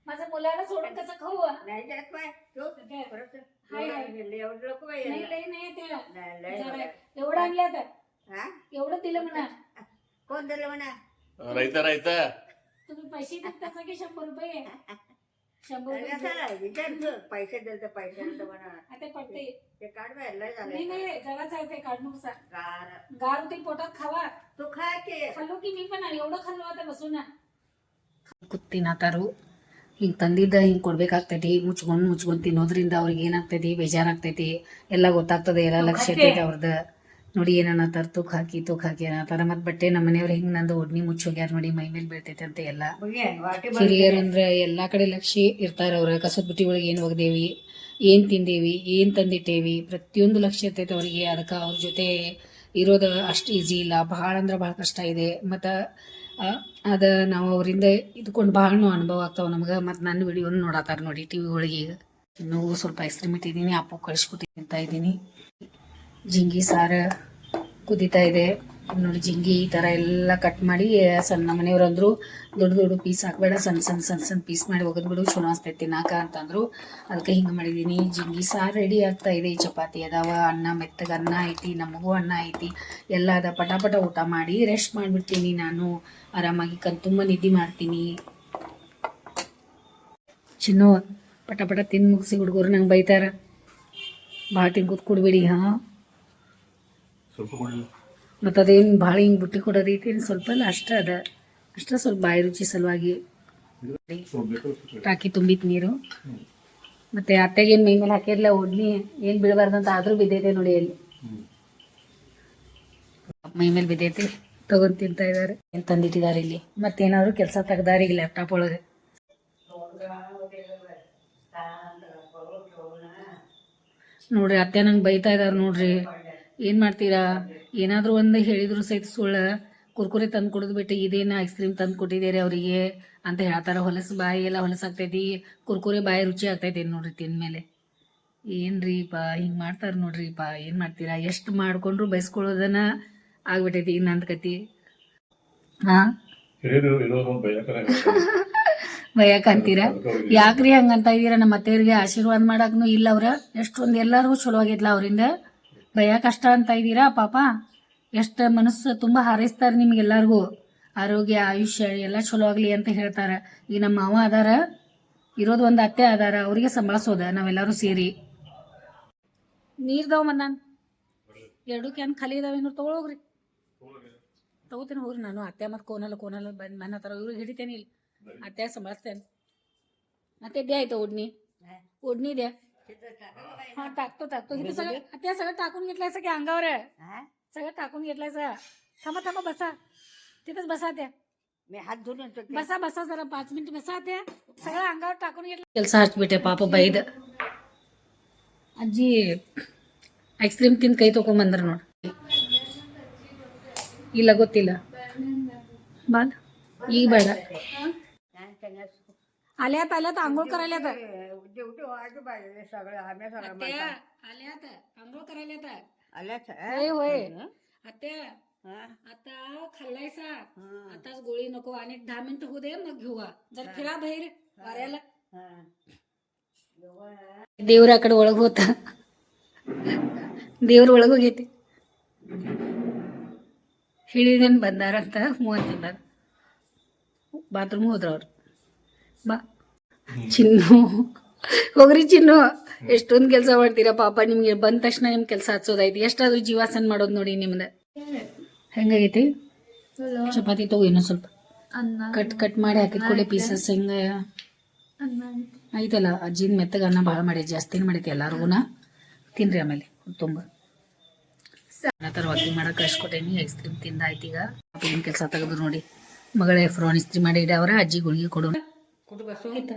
माझं मुलाला सोडून कसं खाऊ? नाही देत बाय तू. काय? परत हाय, हाय. एवढं लोक बाई नाही ते. नाही, लय जरा. एवढं आणलं तर. हा एवढं दिलं म्हणा कोण दिलं म्हणा ರೈತ ರೈತ तुम्ही पैसे देता की शंभर रुपये शंभर अरे रुपये असं विचारतो पैसे दिले तर पैसे दिले म्हणा आता पडते ते काढ बाय लय नाही झालं नाही जराच आहे ते काढून सा गार गार होते पोटात खावा तू खा की खाल्लो की मी पण एवढं खाल्लो आता बसून ತಿನ್ನತಾರು ಹಿಂಗೆ ತಂದಿದ್ದ ಹಿಂಗೆ ಕೊಡ್ಬೇಕಾಗ್ತೈತಿ ಮುಚ್ಕೊಂಡು ಮುಚ್ಕೊಂಡು ತಿನ್ನೋದ್ರಿಂದ ಅವ್ರಿಗೆ ಏನಾಗ್ತೈತಿ ಬೇಜಾರಾಗ್ತೈತಿ ಎಲ್ಲ ಗೊತ್ತಾಗ್ತದೆ ಎಲ್ಲ ಲಕ್ಷ ಇರ್ತೈತಿ ಅವ್ರದ್ದು ನೋಡಿ ಏನನ್ನತ್ತಾರ ತೂಕ ಹಾಕಿ ತೂಕ ಹಾಕಿ ಅನ್ನತ್ತಾರ ಮತ್ತು ಬಟ್ಟೆ ನಮ್ಮ ಮನೆಯವ್ರು ಹಿಂಗೆ ನಂದು ಒಡ್ನಿ ಮುಚ್ಚೋಗ್ಯಾರ ನೋಡಿ ಮೈ ಮೇಲೆ ಬೀಳ್ತೈತೆ ಅಂತ ಎಲ್ಲ. ಹಿರಿಯರ್ ಅಂದ್ರ ಎಲ್ಲಾ ಕಡೆ ಲಕ್ಷಿ ಇರ್ತಾರ ಅವ್ರ ಕಸದ ಬುಟ್ಟಿ ಒಳಗೆ ಏನ್ ಒಗ್ದೇವಿ ಏನ್ ತಿಂದೇವಿ ಏನ್ ತಂದಿಟ್ಟೇವಿ ಪ್ರತಿಯೊಂದು ಲಕ್ಷ ಇರ್ತೈತೆ ಅವರಿಗೆ. ಅದಕ್ಕೆ ಅವ್ರ ಜೊತೆ ಇರೋದು ಅಷ್ಟು ಈಜಿ ಇಲ್ಲ. ಬಹಳ ಅಂದ್ರೆ ಬಹಳ ಕಷ್ಟ ಇದೆ. ಮತ್ತ ಅದ ನಾವು ಅವರಿಂದ ಇದ್ಕೊಂಡು ಬಹಳ ಅನುಭವ ಆಗ್ತಾವ ನಮ್ಗೆ. ಮತ್ತು ನನ್ನ ವಿಡಿಯೋನ ನೋಡತ್ತಾರ ನೋಡಿ ಟಿವಿ ಒಳಗೆ ಈಗ. ಇನ್ನೂ ಸ್ವಲ್ಪ ಐಸ್ ಕ್ರೀಮ್ ಇಟ್ಟಿದ್ದೀನಿ ಅಪ್ಪು ಕಳಿಸ್ಕೊಟ್ಟು ತಿಂತಾ ಇದ್ದೀನಿ. ಜಿಂಗಿ ಸಾರು ಕುದೀತಾ ಇದೆ. ನೋಡಿ, ಜಿಂಗಿ ಈ ಥರ ಎಲ್ಲ ಕಟ್ ಮಾಡಿ ಸಣ್ಣ ಮನೆಯವ್ರು ಅಂದ್ರು ದೊಡ್ಡ ದೊಡ್ಡ ಪೀಸ್ ಹಾಕ್ಬೇಡ, ಸಣ್ಣ ಸಣ್ಣ ಸಣ್ಣ ಸಣ್ಣ ಪೀಸ್ ಮಾಡಿ ಒಗದ್ ಬಿಡು, ಚಲೋ ಅನ್ಸ್ತೈತಿ, ತಿನ್ನಾಕ ಅಂತಂದ್ರು. ಅದಕ್ಕೆ ಹಿಂಗೆ ಮಾಡಿದ್ದೀನಿ ಜಿಂಗಿ ಸಾರು ರೆಡಿ ಆಗ್ತಾ ಇದೆ ಈ ಚಪಾತಿ. ಅದಾವ ಅನ್ನ, ಮೆತ್ತಗೆ ಅನ್ನ ಐತಿ, ನಮಗೂ ಅನ್ನ ಐತಿ. ಎಲ್ಲ ಅದ. ಪಟ ಪಟ ಊಟ ಮಾಡಿ ರೆಸ್ಟ್ ಮಾಡಿಬಿಡ್ತೀನಿ ನಾನು. ಆರಾಮಾಗಿ ಕಣ್ತುಂಬ ನಿದ್ದೆ ಮಾಡ್ತೀನಿ. ಚಿನ್ನೋ, ಪಟಾಪಟ ತಿನ್ ಮುಗಿಸಿ ಹುಡುಗರು ನಂಗೆ ಬೈತಾರ. ಭಾಳ ತಿಂದು ಕೂತ್ಕೊಡ್ಬೇಡಿ ಹಾಂ. ಮತ್ತು ಅದೇನು ಭಾಳ ಹಿಂಗೆ ಬುಟ್ಟಿ ಕೊಡೋದೈತಿ ರೀತಿ ಸ್ವಲ್ಪ ಅಲ್ಲ ಅಷ್ಟೇ ಅದ. ಅಷ್ಟೇ ಸ್ವಲ್ಪ ಬಾಯಿ ರುಚಿ ಸಲುವಾಗಿ ಟಾಕಿ ತುಂಬಿತ್ ನೀರು. ಮತ್ತೆ ಅತ್ತೆಗೆ ಏನು ಮೈ ಮೇಲೆ ಹಾಕಿರ್ಲ ಒಡ್ನಿ ಏನು ಬೀಳಬಾರ್ದಂತ ಆದರೂ ಬಿದ್ದೈತೆ ನೋಡಿ ಅಲ್ಲಿ ಮೈಮೇಲೆ ಮೈ ಮೇಲೆ ಬಿದ್ದೈತಿ ತಗೊಂಡ್ ತಿಂತಾ ಇದಾರೆ. ಏನು ತಂದಿಟ್ಟಿದ್ದಾರೆ ಇಲ್ಲಿ? ಮತ್ತೇನಾದ್ರು ಕೆಲಸ ತೆಗ್ದಾರ ಈಗ ಲ್ಯಾಪ್ಟಾಪ್ ಒಳಗೆ. ನೋಡ್ರಿ ಅತ್ತೆ ನಂಗೆ ಬೈತಾ ಇದಾರೆ ನೋಡ್ರಿ. ಏನ್ ಮಾಡ್ತೀರಾ? ಏನಾದ್ರೂ ಒಂದು ಹೇಳಿದ್ರು ಸಹಿತ ಸುಳ್ಳು. ಕುರ್ಕುರೆ ತಂದು ಕುಡಿದು ಬಿಟ್ಟು ಇದೇನ ಐಸ್ ಕ್ರೀಮ್ ತಂದು ಕೊಟ್ಟಿದ್ದೀರಿ ಅವರಿಗೆ ಅಂತ ಹೇಳ್ತಾರ. ಹೊಲಸು ಬಾಯಿ ಎಲ್ಲ ಹೊಲಸಾಗ್ತೈತಿ ಕುರ್ಕುರೆ ಬಾಯಿ ರುಚಿ ಆಗ್ತೈತಿ ನೋಡ್ರಿ ತಿಂದಮೇಲೆ ಏನ್ರಿಪ್ಪ ಹಿಂಗೆ ಮಾಡ್ತಾರ ನೋಡ್ರಿಪ್ಪ ಏನ್ ಮಾಡ್ತೀರಾ? ಎಷ್ಟು ಮಾಡ್ಕೊಂಡ್ರು ಬೈಸ್ಕೊಳ್ಳೋದನ್ನ ಆಗ್ಬಿಟ್ಟೈತಿ ಈಗ ನಂದ್ ಕತಿ ಹಾ ಬಯಕ ಅಂತೀರಾ? ಯಾಕ್ರಿ ಹಂಗಂತ ಇದೀರ? ನಮ್ಮ ಅತ್ತೆಯರಿಗೆ ಆಶೀರ್ವಾದ ಮಾಡಾಕ್ನು ಇಲ್ಲ ಅವ್ರ. ಎಷ್ಟೊಂದು ಎಲ್ಲರಿಗೂ ಚಲೋ ಆಗೈತ್ಲ ಅವರಿಂದ. ದಯಾ ಕಷ್ಟ ಅಂತ ಇದ್ದೀರಾ ಪಾಪ? ಎಷ್ಟು ಮನಸ್ಸು ತುಂಬ ಹಾರೈಸ್ತಾರೆ ನಿಮ್ಗೆಲ್ಲರಿಗೂ. ಆರೋಗ್ಯ ಆಯುಷ್ಯ ಎಲ್ಲ ಚಲೋ ಆಗಲಿ ಅಂತ ಹೇಳ್ತಾರೆ. ಈಗ ನಮ್ಮ ಮಾವ ಅದಾರ ಇರೋದು ಒಂದು ಅತ್ತೆ ಅದಾರ ಅವರಿಗೆ ಸಂಭಾಳಿಸೋದ ನಾವೆಲ್ಲರೂ ಸೇರಿ. ನೀರ್ದಾವ ನಾನು ಎರಡು ಕ್ಯಾನ್ ಖಾಲಿ ಇದಾವೇನು ತೊಗೊಳೋಗ್ರಿ. ತಗೋತೀನಿ ಹೋಗ್ರಿ ನಾನು. ಅತ್ತೆ ಮತ್ತು ಕೋನಲ್ಲ ಕೋನಲ್ಲ ಬಂದು ಮನೆ ಹತ್ರ ಇವ್ರಿಗೆ ಹಿಡಿತೇನಿ ಇಲ್ಲಿ. ಅತ್ತೆ ಸಂಭಾಳಿಸ್ತೇನೆ. ಮತ್ತೆ ಇದೆ ಆಯ್ತು ಉಡ್ನಿ ಉಡ್ನಿ ಇದೆಯಾ? हा टाकतो टाकतो इथे सगळं त्या सगळं टाकून घेतलंय सगळं अंगावर सगळं टाकून घेतलंय सगळं थांबा थांबा बसा तिथेच बसा त्या मी हात धुवून येतो बसा बसा जरा पाच मिनिट बसा त्या सगळं अंगावर टाकून घेतलं ಕೆಲಸ ಹಚ್ಬಿಟ್ಟೆ ಪಾಪ ಬೈದ ಅಜ್ಜಿ ಐಸ್ ಕ್ರೀಮ್ ತಿಂದು ಕೈ ತಗೊಂಬಂದ್ರ ನೋಡಿ ಇಲ್ಲ ಗೊತ್ತಿಲ್ಲ ಬಾಲ್ ಈಗ ಬೇಡ आल्यात आल्यात आंघोळ करायला येतात. ड्युटी व्हायचं पाहिजे सगळं आम्ही सगळं आल्यात आंघोळ करायला येतात. आल्यात होय होय. आत्या आता खाल्लायसा. आताच गोळी नको आणि दहा मिनिट होऊ दे मग घेऊया जर फिरा बाहेर वाऱ्याला. देवराकडे ओळख होत. देवर ओळख घेते हिडी देऊन बंधार असता मोहन बंधार. बाथरूम होत राहतो ಬಾ. ಚಿನ್ನು. ಹೋಗ್ರಿ ಚಿನ್ನು. ಎಷ್ಟೊಂದು ಕೆಲಸ ಮಾಡ್ತೀರಾ ಪಾಪ ನಿಮ್ಗೆ ಬಂದ ತಕ್ಷಣ ನಿಮ್ ಕೆಲಸ ಹಚ್ಚೋದೈತಿ ಎಷ್ಟಾದ್ರೂ ಜೀವಾಸನ ಮಾಡೋದು ನೋಡಿ ನಿಮ್ದ. ಹೆಂಗಾಗೈತಿ? ಚಪಾತಿ ತಗೋ ಇನ್ನೊಂದು ಸ್ವಲ್ಪ. ಕಟ್ ಕಟ್ ಮಾಡಿ ಹಾಕಿದ ಕೂಡಲೇ ಪೀಸಸ್ ಹೆಂಗ? ಐತಲ್ಲ ಅಜ್ಜಿನ ಮೆತ್ತಗ ಅನ್ನ ಭಾಳ ಮಾಡಿ ಜಾಸ್ತಿ ಮಾಡೈತಿ ಎಲ್ಲಾರ್ಗುನ? ತಿನ್ರಿ ಆಮೇಲೆ ತುಂಬಾ. ಥರ ವಾಕಿಂಗ್ ಮಾಡಕ್ಕೆ ಕಳ್ಸ್ಕೊಟ್ಟೇನಿ ಐಸ್ ಕ್ರೀಮ್ ತಿಂದಾಯ್ತು ಈಗ. ಏನು ಕೆಲಸ ತೆಗೆದ್ರು ನೋಡಿ. ಮಗಳೇ ಫ್ರೋನ್ ಇಸ್ತ್ರಿ ಮಾಡಿ ಇಡವ್ರ ಅಜ್ಜಿ ಗುಳಿಗೆ ಕೊಡು ಮುಂದ ಸೋಗಿತ್ತ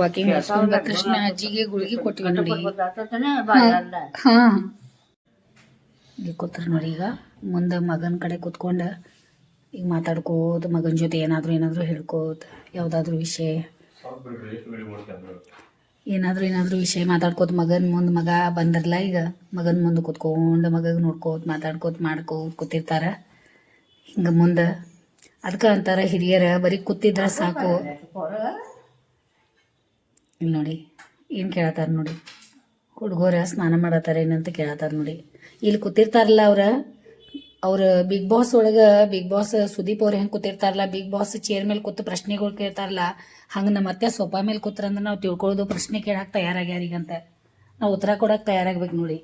ವಾಕಿಂಗ್ ಕೃಷ್ಣ ಅಜ್ಜಿಗೆ ಗುಳಿಗೆ ಕೊಟ್ಟಿವಿ ನೋಡಿ. ಹಾ ನೋಡಿ ಮುಂದೆ ಮಗನ ಕಡೆ ಕುತ್ಕೊಂಡ ಈಗ ಮಾತಾಡ್ಕೋತ ಮಗನ್ ಜೊತೆ ಏನಾದರೂ ಏನಾದರೂ ಹೇಳ್ಕೋತ ಯಾವುದಾದ್ರೂ ವಿಷಯ. ಏನಾದರೂ ಏನಾದರೂ ವಿಷಯ ಮಾತಾಡ್ಕೋತ ಮಗನ್ ಮುಂದೆ ಮಗ ಬಂದಿರಲ್ಲ ಈಗ. ಮಗನ್ ಮುಂದೆ ಕುತ್ಕೊಂಡ ಮಗಗೆ ನೋಡ್ಕೋತ ಮಾತಾಡ್ಕೋತ ಮಾಡ್ಕೋತ ಕೂತಿರ್ತಾರೆ. ಹಿಂಗ ಮುಂದ. ಅದಕ್ಕ ಅಂತಾರ ಹಿರಿಯರ, ಬರೀ ಕೂತಿದ್ರ ಸಾಕು. ಇಲ್ಲಿ ನೋಡಿ, ಏನ್ ಕೇಳತ್ತಾರ ನೋಡಿ. ಹುಡುಗರ ಸ್ನಾನ ಮಾಡತ್ತಾರ ಏನಂತ ಕೇಳತ್ತಾರ ನೋಡಿ. ಇಲ್ಲಿ ಕೂತಿರ್ತಾರಲ್ಲ ಅವ್ರ ಅವ್ರ ಬಿಗ್ ಬಾಸ್ ಒಳಗ, ಬಿಗ್ ಬಾಸ್ ಸುದೀಪ್ ಅವ್ರ ಹೆಂಗ್ ಕೂತಿರ್ತಾರಲ್ಲ, ಬಿಗ್ ಬಾಸ್ ಚೇರ್ ಮೇಲೆ ಕೂತು ಪ್ರಶ್ನೆಗಳು ಕೇಳ್ತಾರಲ್ಲ, ಹಂಗ ನಮ್ಮ ಅತ್ತೆ ಸೋಫಾ ಮೇಲೆ ಕೂತ್ರಂದ್ರೆ ನಾವು ತಿಳ್ಕೊಳ್ಳೋದು ಪ್ರಶ್ನೆ ಕೇಳಕ್ ತಯಾರಾಗ್ಯಾರೀಗಂತ ನಾವು ಉತ್ತರ ಕೊಡಕ್ ತಯಾರಾಗ್ಬೇಕು ನೋಡಿ.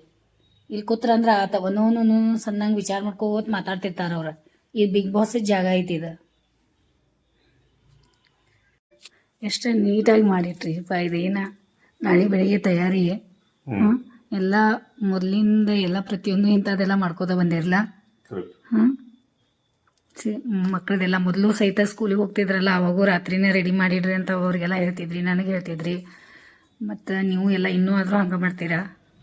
ಇಲ್ಲಿ ಕೂತ್ರಂದ್ರ ಆತ ಒಂದೊಂದು ಸಣ್ಣಂಗ್ ವಿಚಾರ ಮಾಡ್ಕೋತ ಮಾತಾಡ್ತಿರ್ತಾರ ಅವ್ರ. ಈ ಬಿಗ್ ಬಾಸ್ ಜಾಗ ಐತಿ ಇದು. ಎಷ್ಟು ನೀಟಾಗಿ ಮಾಡಿಟ್ರಿ ಪಾ ಇದೇನ ನಾಳೆ ಬೆಳಿಗ್ಗೆ ತಯಾರಿ. ಹ್ಮ್. ಎಲ್ಲ ಮೊದಲಿಂದ ಎಲ್ಲ ಪ್ರತಿಯೊಂದು ಇಂಥದ್ದೆಲ್ಲ ಮಾಡ್ಕೋತ ಬಂದಿರಲ್ಲ ಮಕ್ಕಳದೆಲ್ಲ ಮೊದಲು ಸಹಿತ ಸ್ಕೂಲಿಗೆ ಹೋಗ್ತಿದ್ರಲ್ಲ ಅವಾಗೂ ರಾತ್ರಿನೇ ರೆಡಿ ಮಾಡಿಡ್ರಿ ಅಂತ ಅವ್ರಿಗೆಲ್ಲ ಹೇಳ್ತಿದ್ರಿ ನನಗೆ ಹೇಳ್ತಿದ್ರಿ. ಮತ್ತು ನೀವು ಎಲ್ಲ ಇನ್ನೂ ಆದರೂ ಹಂಗೆ ಮಾಡ್ತೀರಾ?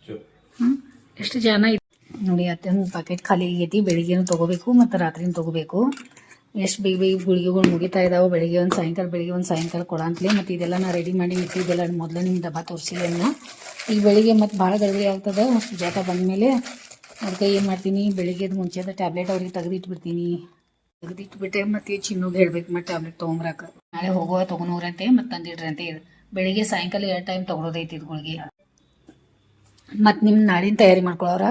ಹ್ಞೂ ಹ್ಮ್. ಎಷ್ಟು ಜನ ಇದ್- ನೋಡಿ ಅತ್ತೊಂದು ಪ್ಯಾಕೆಟ್ ಖಾಲಿ ಆಗೈತಿ, ಬೆಳಿಗ್ಗೆನೂ ತೊಗೋಬೇಕು, ಮತ್ತು ರಾತ್ರಿನೂ ತೊಗೋಬೇಕು. ಎಷ್ಟು ಬೇಗ ಬೇಗ ಗುಳಿಗೆಗಳು ಮುಗಿತಾ ಇದಾವೆ, ಬೆಳಿಗ್ಗೆ ಒಂದು ಸಾಯಂಕಾಲ, ಬೆಳಿಗ್ಗೆ ಒಂದು ಸಾಯಂಕಾಲ ಕೊಡಂತಲೇ ಮತ್ತು ಇದೆಲ್ಲ ನಾ ರೆಡಿ ಮಾಡಿ ಇಟ್ಟಿದ್ದೆಲ್ಲ ಮೊದಲು ನಿಮ್ಮ ಡಬ್ಬ ತೋರಿಸಿಲ್ಲ ಈಗ ಬೆಳಿಗ್ಗೆ ಮತ್ತು ಭಾಳ ಗಡಬಡಿ ಆಗ್ತದೆ, ಸುಜಾತ ಬಂದಮೇಲೆ ಅದಕ್ಕೆ ಏನು ಮಾಡ್ತೀನಿ ಬೆಳಿಗ್ಗೆದು ಮುಂಚೆದ ಟ್ಯಾಬ್ಲೆಟ್ ಅವ್ರಿಗೆ ತೆಗೆದಿಟ್ಬಿಡ್ತೀನಿ. ತೆಗೆದಿಟ್ಬಿಟ್ಟೆ ಮತ್ತು ಚಿನ್ನೋಗಿ ಹೇಳ್ಬೇಕು ಮತ್ತು ಟ್ಯಾಬ್ಲೆಟ್ ತೊಗೊಂಬರಕ್ಕೆ ನಾಳೆ ಹೋಗುವ, ತೊಗೊಂಡೋಗ್ರಂತೆ, ಮತ್ತು ತಂದಿಡ್ರಂತೆ. ಇದು ಬೆಳಿಗ್ಗೆ ಸಾಯಂಕಾಲ ಎರಡು ಟೈಮ್ ತೊಗೊಳೋದೈತಿ ಇದು ಗುಳಿಗೆ. ಮತ್ತು ನಿಮ್ಮ ನಾಳಿನ ತಯಾರಿ ಮಾಡ್ಕೊಳ್ಳೋರ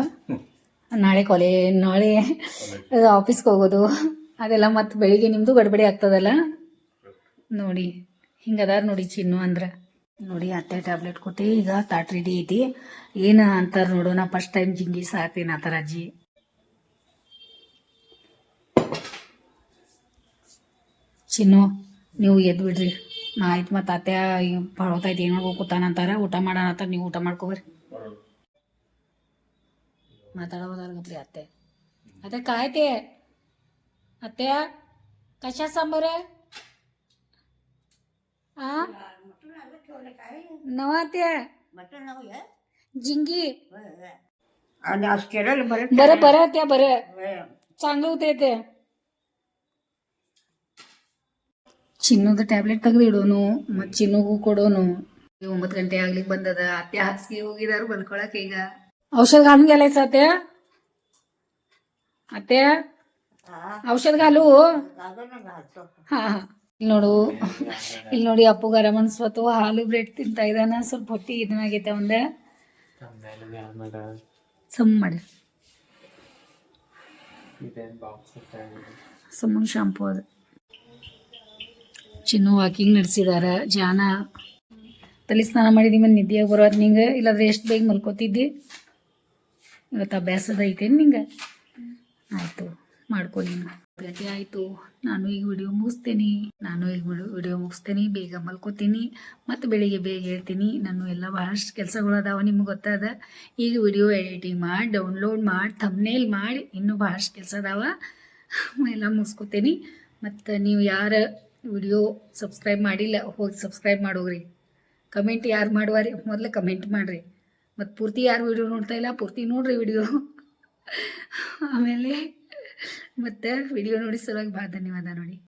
ನಾಳೆ ಕೊಲೆ ನಾಳೆ ಆಫೀಸ್ಗೆ ಹೋಗೋದು. ಅದೆಲ್ಲ ಮತ್ತು ಬೆಳಿಗ್ಗೆ ನಿಮ್ಮದು ಗಡ್ಬಡಿ ಆಗ್ತದಲ್ಲ? ನೋಡಿ, ಹಿಂಗದಾರ ನೋಡಿ ಚಿನ್ನು ಅಂದ್ರೆ. ನೋಡಿ, ಅತ್ತೆ ಟ್ಯಾಬ್ಲೆಟ್ ಕೊಟ್ಟಿ ಈಗ ತಾಟ್ ರೆಡಿ ಐತಿ. ಏನು ಅಂತಾರ ನೋಡೋಣ ಫಸ್ಟ್ ಟೈಮ್ ಜಿಂಗಿ ಸಾಕ್ತೀನಿ ಆತರ ಅಜ್ಜಿ. ಚಿನ್ನು, ನೀವು ಎದ್ದು ಬಿಡ್ರಿ. ಆಯ್ತು ಮತ್ತೆ ಅತ್ತೆ ಭಾಳ ಏನು ಮಾಡ್ಬೇಕು ಕೂತಾನ ಅಂತಾರ ಊಟ ಮಾಡೋಣ ಅಂತ ನೀವು ಊಟ ಮಾಡ್ಕೊಬರ್ರಿ ಮಾಡೋದು माताडावदार आत्या आता काय ते आत्या कशा सांबर आ मटण आलं ठेवलं काय नवा त्या मटण नव्हे जिंगी आणि आज केलेलं बरं बरं बरं त्या बरं बरं. ಚಾಂಗ್ಲು ಉತೈತೆ ಚಿನ್ನದ ಟ್ಯಾಬ್ಲೆಟ್ ತೆಗೆದು ಇಡೋನು ಮತ್ತು ಚಿನ್ನಗೂ ಕೊಡೋನು ಈಗ ಒಂಬತ್ತು ಗಂಟೆ ಆಗ್ಲಿಕ್ಕೆ ಬಂದದ ಅತ್ತೆ ಹಾಸಿಗೆ ಹೋಗಿದಾರು ಬಲ್ಕೊಳಕ್ ಈಗ ಔಷಧ घालून गेलायच ಅತ್ತೆ ಅತ್ತೆ ಹಾ, ಔಷಧ घालू ಅದನ್ನ घालतो. ಹಾ ಹಾ ಇಲ್ಲಿ ನೋಡು ಇಲ್ಲಿ ನೋಡಿ ಅಪ್ಪು ಗರಮನ್ ಸ್ವತ್ತು ಹಾಲು ಬ್ರೆಡ್ ತಿಂತಾ ಇದ್ದಾನ ಸ್ವಲ್ಪ ಹೊಟ್ಟಿ ಇದನ್ನಾಗೈತೆ ಅವಂದ ಸಮ್ ಮಾಡಿ ಸುಮ್ಮನೆ ಶಾಂಪು ಅದು ಚಿನ್ನು ವಾಕಿಂಗ್ ನಡೆಸಿದಾರ ಜಾನ ತಲೆ ಸ್ನಾನ ಮಾಡಿದಿ ಮತ್ತೆ ನಿದ್ದೆಯಾಗ ಬರೋದು ನಿಂಗೆ ಇಲ್ಲಾಂದ್ರೆ ಎಷ್ಟು ಬೇಗ ಮಲ್ಕೋತಿದ್ದಿ ಇವತ್ತು ಅಭ್ಯಾಸದ ಐತೇನು ನಿಂಗೆ? ಆಯಿತು ಮಾಡ್ಕೊಳ್ಳಿ ನೀನು. ಗಂಟೆ ಆಯಿತು. ನಾನು ಈಗ ವಿಡಿಯೋ ಮುಗಿಸ್ತೀನಿ. ನಾನು ಈಗ ವಿಡಿಯೋ ಮುಗಿಸ್ತೀನಿ. ಬೇಗ ಮಲ್ಕೋತೀನಿ. ಮತ್ತು ಬೆಳಿಗ್ಗೆ ಬೇಗ ಹೇಳ್ತೀನಿ. ನಾನು ಎಲ್ಲ ಭಾಳಷ್ಟು ಕೆಲಸಗಳು ಅದಾವ ನಿಮ್ಗೆ ಗೊತ್ತದ. ಈಗ ವಿಡಿಯೋ ಎಡಿಟಿಂಗ್ ಮಾಡಿ ಡೌನ್ಲೋಡ್ ಮಾಡಿ ಥಮ್ನೇಲ್ ಮಾಡಿ ಇನ್ನೂ ಭಾಳಷ್ಟು ಕೆಲಸ ಅದಾವ. ಎಲ್ಲ ಮುಗಿಸ್ಕೊತೀನಿ. ಮತ್ತು ನೀವು ಯಾರು ವಿಡಿಯೋ ಸಬ್ಸ್ಕ್ರೈಬ್ ಮಾಡಿಲ್ಲ, ಹೋಗಿ ಸಬ್ಸ್ಕ್ರೈಬ್ ಮಾಡೋಗ್ರಿ. ಕಮೆಂಟ್ ಯಾರು ಮಾಡುವಾರಿ? ಮೊದಲು ಕಮೆಂಟ್ ಮಾಡಿರಿ. ಮತ್ತು ಪೂರ್ತಿ ಯಾರು ವಿಡಿಯೋ ನೋಡ್ತಾ ಇಲ್ಲ, ಪೂರ್ತಿ ನೋಡ್ರಿ ವಿಡಿಯೋ ಆಮೇಲೆ ಮತ್ತು ವಿಡಿಯೋ ನೋಡಿ ಸಲುವಾಗಿ ಭಾಳ ಧನ್ಯವಾದ ನೋಡಿ.